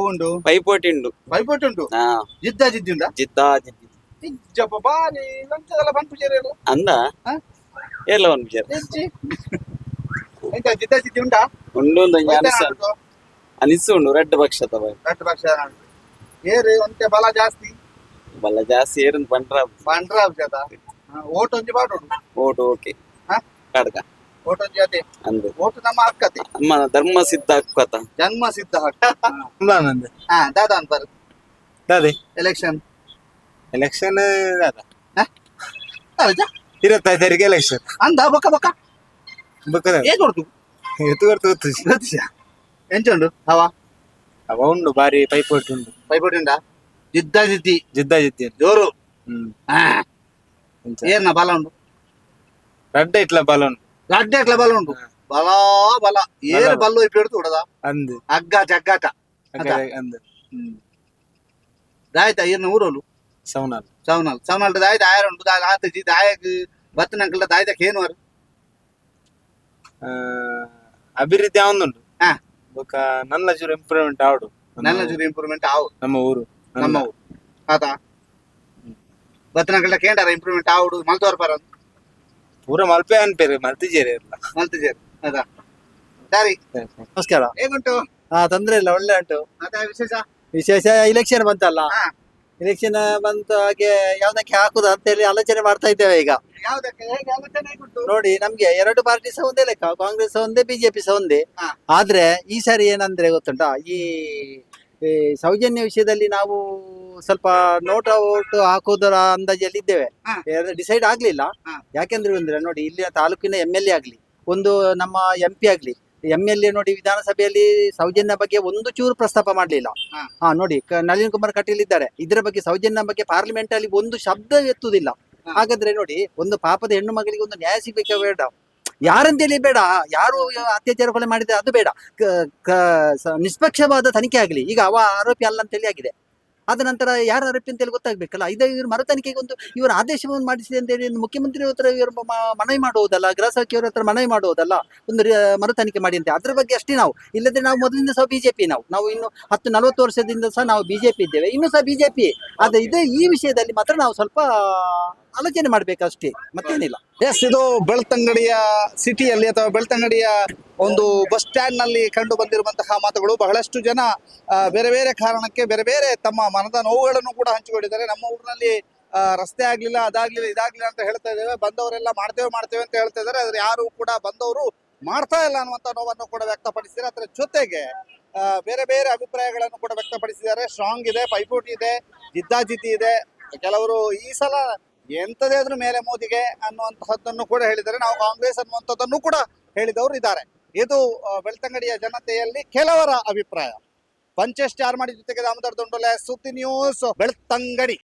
ಉಂಡು ಪೈಪೋಟಿ ಉಂಡು ಪೈಪೋಟಿ ಉಂಟು? ಆ, ಜಿದ್ದ ಜಿದ್ದಿ ಉಂಟಾ? ಜಿದ್ದ ಜಿದ್ದಿ. ಇಜ್ಜಪ್ಪ ಬಾರಿ ಲಂಚದಲ್ಲ ಪಂಪುಜೇರಿ ಅಂದ? ಹಾ? ಎಲ್ಲ ಒಂದು ವಿಚಾರ ಹೆಚ್ಚಿ ಎಂತ ಜಿದ್ದ ಜಿದ್ದಿ ಉಂಟಾ? ಉಂಡು ಒಂದು ಒಂಜಿ ಅನಿಸ ಅನಿಸು ಉಂಡು ರೆಡ್ ಪಕ್ಷ ಬೈ ರಟ್ಟು ಪಕ್ಷ ಏರು ಒಂತೆ ಬಲ ಜಾಸ್ತಿ. ಬಲ್ಲ ಜಾಸ್ತಿ ಏರನ್ ಪಂಡ್ರ ಬಂಡ್ರ ಹಾ ಓಟ್ ಒಂಜಿ ಬಾಡೋಡು ಓಟ್ ಓಕೆ. ಹಾ? ಕಡ್ಗ ಓಟ್ ಒಂಜಿ ಅದೇ? ಅಂದು. ಓಟ್ ನಮ್ಮ ಅಕ್ಕತೆ ನಮ್ಮ ಧರ್ಮ ಸಿದ್ಧ ಅಕ್ಕತ ಜನ್ಮ ಸಿದ್ಧ ಹಕ್ಕ. ಹಾ. ದಾದಾ ಅನ್ಬಾರ ದಾದೆ? ಎಲೆಕ್ಷನ್ ಎಲೆಕ್ಷನ್ ದಾದ? ಹಾ? ಇರುತ್ತೈದು ತಾರೀಕು ಎಲೆಕ್ಷನ್ ಅಂದ ಬಕ ಬಕ ಬಕ ಏನ್ ಕೊಡ್ತು ಎತ್ತು ಬರ್ತು ಗೊತ್ತು ಎಂಚುಂಡು? ಹವಾ? ಅವ ಉಂಡು ಬಾರಿ ಪೈಪೋಟಿ ಉಂಡು ಪೈಪೋಟಿ ಉಂಡ ಜಿದ್ದ ಜಿದ್ದಿ ಜಿದ್ದ ಜಿದ್ದಿ ಜೋರು ಹ್ಮ್ ಹಾ ಎಂಚ? ಏರ್ನ ಬಲ ಉಂಡು ರಡ್ಡ ಇಟ್ಲ ಬಲೂನ್ ಲಡ್ಡೆ ಎಟ್ಲ ಬಲ ಉಂಟು ಬಲ ಬಲ ಏರು ಬಲ. ಬಲ್ಲು ಇಪ್ಪಿಡ್ತು ಉಡದ ಅಂದು ಅಗ್ಗ ಜಗ್ಗಾಟ ಅಗ- ಅಂದು ದಾಯ್ತಾ ಏರ್ನ ಊರೋಲು ಸೌನಾಲ್ ಸೌನಲ್ ಸೌನಲ್ ದಾಯ್ತ ಆಯರ್ ಉಂಟು ದಾಯ್ ಆತಜಿ ದಾಯಕ್ ಬತ್ತನಂಕಲ್ ದಾಯ್ತಕ್ ಏನು ಅವರು ಆ, ಅಭಿವೃದ್ಧಿ ಅವನುಂಡು ಹಾ. ಬೊಕ್ಕ ನನ್ನ ಚೂರು ಇಂಪ್ರೂವ್ಮೆಂಟ್ ಆವಡು ನಮ್ಮ ನನ್ನ ಜೂರು ಇಂಪ್ರೂವ್ಮೆಂಟ್ ಆವು ನಮ್ಮ ಊರು ಆತ ಬತ್ತನಂಕಲ್ ಕೇಂದ್ರ ಇಂಪ್ರೂವ್ಮೆಂಟ್ ಆವುಡು ಮಲ್ತೋರ್ ಪರ ಪೂರ ಮಲ್ಪೆ ಅನ್ಪೇರು ಮಲ್ತಿಜೇರಿ ಎಲ್ಲ. ಮಲ್ತಿಜೇರಿ ಅದ ಸರಿ. ನಮಸ್ಕಾರ. ಹೇಗುಂಟು? ಹಾ ತೊಂದ್ರೆ ಇಲ್ಲ ಒಳ್ಳೆ ಉಂಟು. ಅದ ವಿಶೇಷ? ವಿಶೇಷ ಇಲೆಕ್ಷನ್ ಬಂತಲ್ಲ. ಹಾ. ಇಲೆಕ್ಷನ್ ಬಂತು ಹಾಗೆ ಯಾವ್ದಕ್ಕೆ ಹಾಕುದು ಅಂತ ಹೇಳಿ ಆಲೋಚನೆ ಮಾಡ್ತಾ ಇದ್ದೇವೆ ಈಗ. ಯಾವ್ದಕ್ಕೆ? ಹೇಗೆ ಆಲೋಚನೆ ಹೇಗುಂಟು? ನೋಡಿ ನಮ್ಗೆ ಎರಡು ಪಾರ್ಟಿ ಸಹ ಒಂದೇ ಲೆಕ್ಕ ಕಾಂಗ್ರೆಸ್ ಒಂದೇ ಬಿಜೆಪಿ ಸಹ ಒಂದೇ. ಹಾ. ಆದ್ರೆ ಈ ಸಾರಿ ಏನಂದ್ರೆ ಗೊತ್ತುಂಟಾ? ಈ ಸೌಜನ್ಯ ವಿಷಯದಲ್ಲಿ ನಾವು ಸ್ವಲ್ಪ ನೋಟ್ ಔಟ್ ಹಾಕೋದರ ಅಂದಾಜಲ್ಲಿ ಇದ್ದೇವೆ. ಡಿಸೈಡ್ ಆಗ್ಲಿಲ್ಲ. ಯಾಕೆಂದ್ರೆ ಅಂದ್ರೆ ನೋಡಿ ಇಲ್ಲಿನ ತಾಲೂಕಿನ ಎಂ ಎಲ್ ಎ ಆಗ್ಲಿ ಒಂದು ನಮ್ಮ ಎಂ ಪಿ ಆಗ್ಲಿ ಎಂ ಎಲ್ ಎ ನೋಡಿ ವಿಧಾನಸಭೆಯಲ್ಲಿ ಸೌಜನ್ಯ ಬಗ್ಗೆ ಒಂದು ಚೂರು ಪ್ರಸ್ತಾಪ ಮಾಡ್ಲಿಲ್ಲ. ಹಾ. ನೋಡಿ ನಳಿನ್ ಕುಮಾರ್ ಕಟೀಲ್ ಇದ್ದಾರೆ. ಇದರ ಬಗ್ಗೆ ಸೌಜನ್ಯ ಬಗ್ಗೆ ಪಾರ್ಲಿಮೆಂಟ್ ಅಲ್ಲಿ ಒಂದು ಶಬ್ದ ಎತ್ತುದಿಲ್ಲ ಹಾಗಾದ್ರೆ ನೋಡಿ ಒಂದು ಪಾಪದ ಹೆಣ್ಣು ಮಗಳಿಗೆ ಒಂದು ನ್ಯಾಯ ಸಿಗ್ಬೇಕ ಬೇಡ. ಯಾರಂತೇಳಿ ಬೇಡ, ಯಾರು ಅತ್ಯಾಚಾರ ಕೊಲೆ ಮಾಡಿದ್ರೆ ಅದು ಬೇಡ. ನಿಷ್ಪಕ್ಷವಾದ ತನಿಖೆ ಆಗಲಿ. ಈಗ ಅವ ಆರೋಪಿ ಅಲ್ಲ ಅಂತೇಳಿ ಆಗಿದೆ. ಅದ ನಂತರ ಯಾರು ಆರೋಪಿ ಅಂತೇಳಿ ಗೊತ್ತಾಗ್ಬೇಕಲ್ಲ? ಇದು ಇವರು ಮರು ತನಿಖೆಗೆ ಒಂದು ಇವರ ಆದೇಶವನ್ನು ಮಾಡಿಸಿದೆ ಅಂತೇಳಿ ಮುಖ್ಯಮಂತ್ರಿ ಹತ್ರ ಇವರು ಮನವಿ ಮಾಡುವುದಲ್ಲ ಗೃಹ ಸಚಿವರ ಹತ್ರ ಮನವಿ ಮಾಡುವುದಲ್ಲ, ಒಂದು ಮರು ತನಿಖೆ ಮಾಡಿ ಅಂತ. ಅದ್ರ ಬಗ್ಗೆ ಅಷ್ಟೇ ನಾವು. ಇಲ್ಲದ್ರೆ ನಾವು ಮೊದಲಿಂದ ಸಹ ಬಿಜೆಪಿ ನಾವು. ನಾವು ಇನ್ನು ಹತ್ತು, ನಲವತ್ತು ವರ್ಷದಿಂದ ಸಹ ನಾವು ಬಿಜೆಪಿ ಇದ್ದೇವೆ. ಇನ್ನು ಸಹ ಬಿಜೆಪಿ. ಆದ್ರೆ ಇದೇ ಈ ವಿಷಯದಲ್ಲಿ ಮಾತ್ರ ನಾವು ಸ್ವಲ್ಪ ಆಲೋಚನೆ ಮಾಡ್ಬೇಕಷ್ಟೇ, ಮತ್ತೇನಿಲ್ಲ. ಎಸ್ ಇದು ಬೆಳ್ತಂಗಡಿಯ ಸಿಟಿಯಲ್ಲಿ ಅಥವಾ ಬೆಳ್ತಂಗಡಿಯ ಒಂದು ಬಸ್ ಸ್ಟ್ಯಾಂಡ್ನಲ್ಲಿ ಕಂಡು ಬಂದಿರುವಂತಹ ಮಾತುಗಳು. ಬಹಳಷ್ಟು ಜನ ಬೇರೆ ಬೇರೆ ಕಾರಣಕ್ಕೆ ಬೇರೆ ಬೇರೆ ತಮ್ಮ ಮನದ ನೋವುಗಳನ್ನು ಕೂಡ ಹಂಚಿಕೊಂಡಿದ್ದಾರೆ. ನಮ್ಮ ಊರಿನಲ್ಲಿ ರಸ್ತೆ ಆಗ್ಲಿಲ್ಲ, ಅದಾಗ್ಲಿಲ್ಲ, ಇದಾಗ್ಲಿಲ್ಲ ಅಂತ ಹೇಳ್ತಾ ಇದ್ದೇವೆ. ಬಂದವರೆಲ್ಲ ಮಾಡ್ತೇವೆ ಮಾಡ್ತೇವೆ ಅಂತ ಹೇಳ್ತಾ ಇದ್ದಾರೆ. ಆದ್ರೆ ಯಾರು ಕೂಡ ಬಂದವರು ಮಾಡ್ತಾ ಇಲ್ಲ ಅನ್ನುವಂತ ನೋವನ್ನು ಕೂಡ ವ್ಯಕ್ತಪಡಿಸಿದ್ದಾರೆ. ಅದರ ಜೊತೆಗೆ ಬೇರೆ ಬೇರೆ ಅಭಿಪ್ರಾಯಗಳನ್ನು ಕೂಡ ವ್ಯಕ್ತಪಡಿಸಿದ್ದಾರೆ. ಸ್ಟ್ರಾಂಗ್ ಇದೆ, ಪೈಪೋಟಿ ಇದೆ, ಜಿದ್ದಾಜಿದ್ದಿ ಇದೆ. ಕೆಲವರು ಈ ಸಲ ಎಂತದೇ ಆದ್ರೂ ಮೇಲೆ ಮೋದಿಗೆ ಅನ್ನುವಂತಹದ್ದನ್ನು ಕೂಡ ಹೇಳಿದರೆ ನಾವು ಕಾಂಗ್ರೆಸ್ ಅನ್ನುವಂಥದ್ದನ್ನು ಕೂಡ ಹೇಳಿದವರು ಇದ್ದಾರೆ. ಇದು ಬೆಳ್ತಂಗಡಿಯ ಜನತೆಯಲ್ಲಿ ಕೆಲವರ ಅಭಿಪ್ರಾಯ. ಪಂಚೇಶ್ ಚಾರ್ಮಾಡಿ ಜೊತೆಗೆ ದಾಮೋದರ್ ದೊಂಡೊಲೆ ಸುದ್ದಿ ನ್ಯೂಸ್ ಬೆಳ್ತಂಗಡಿ.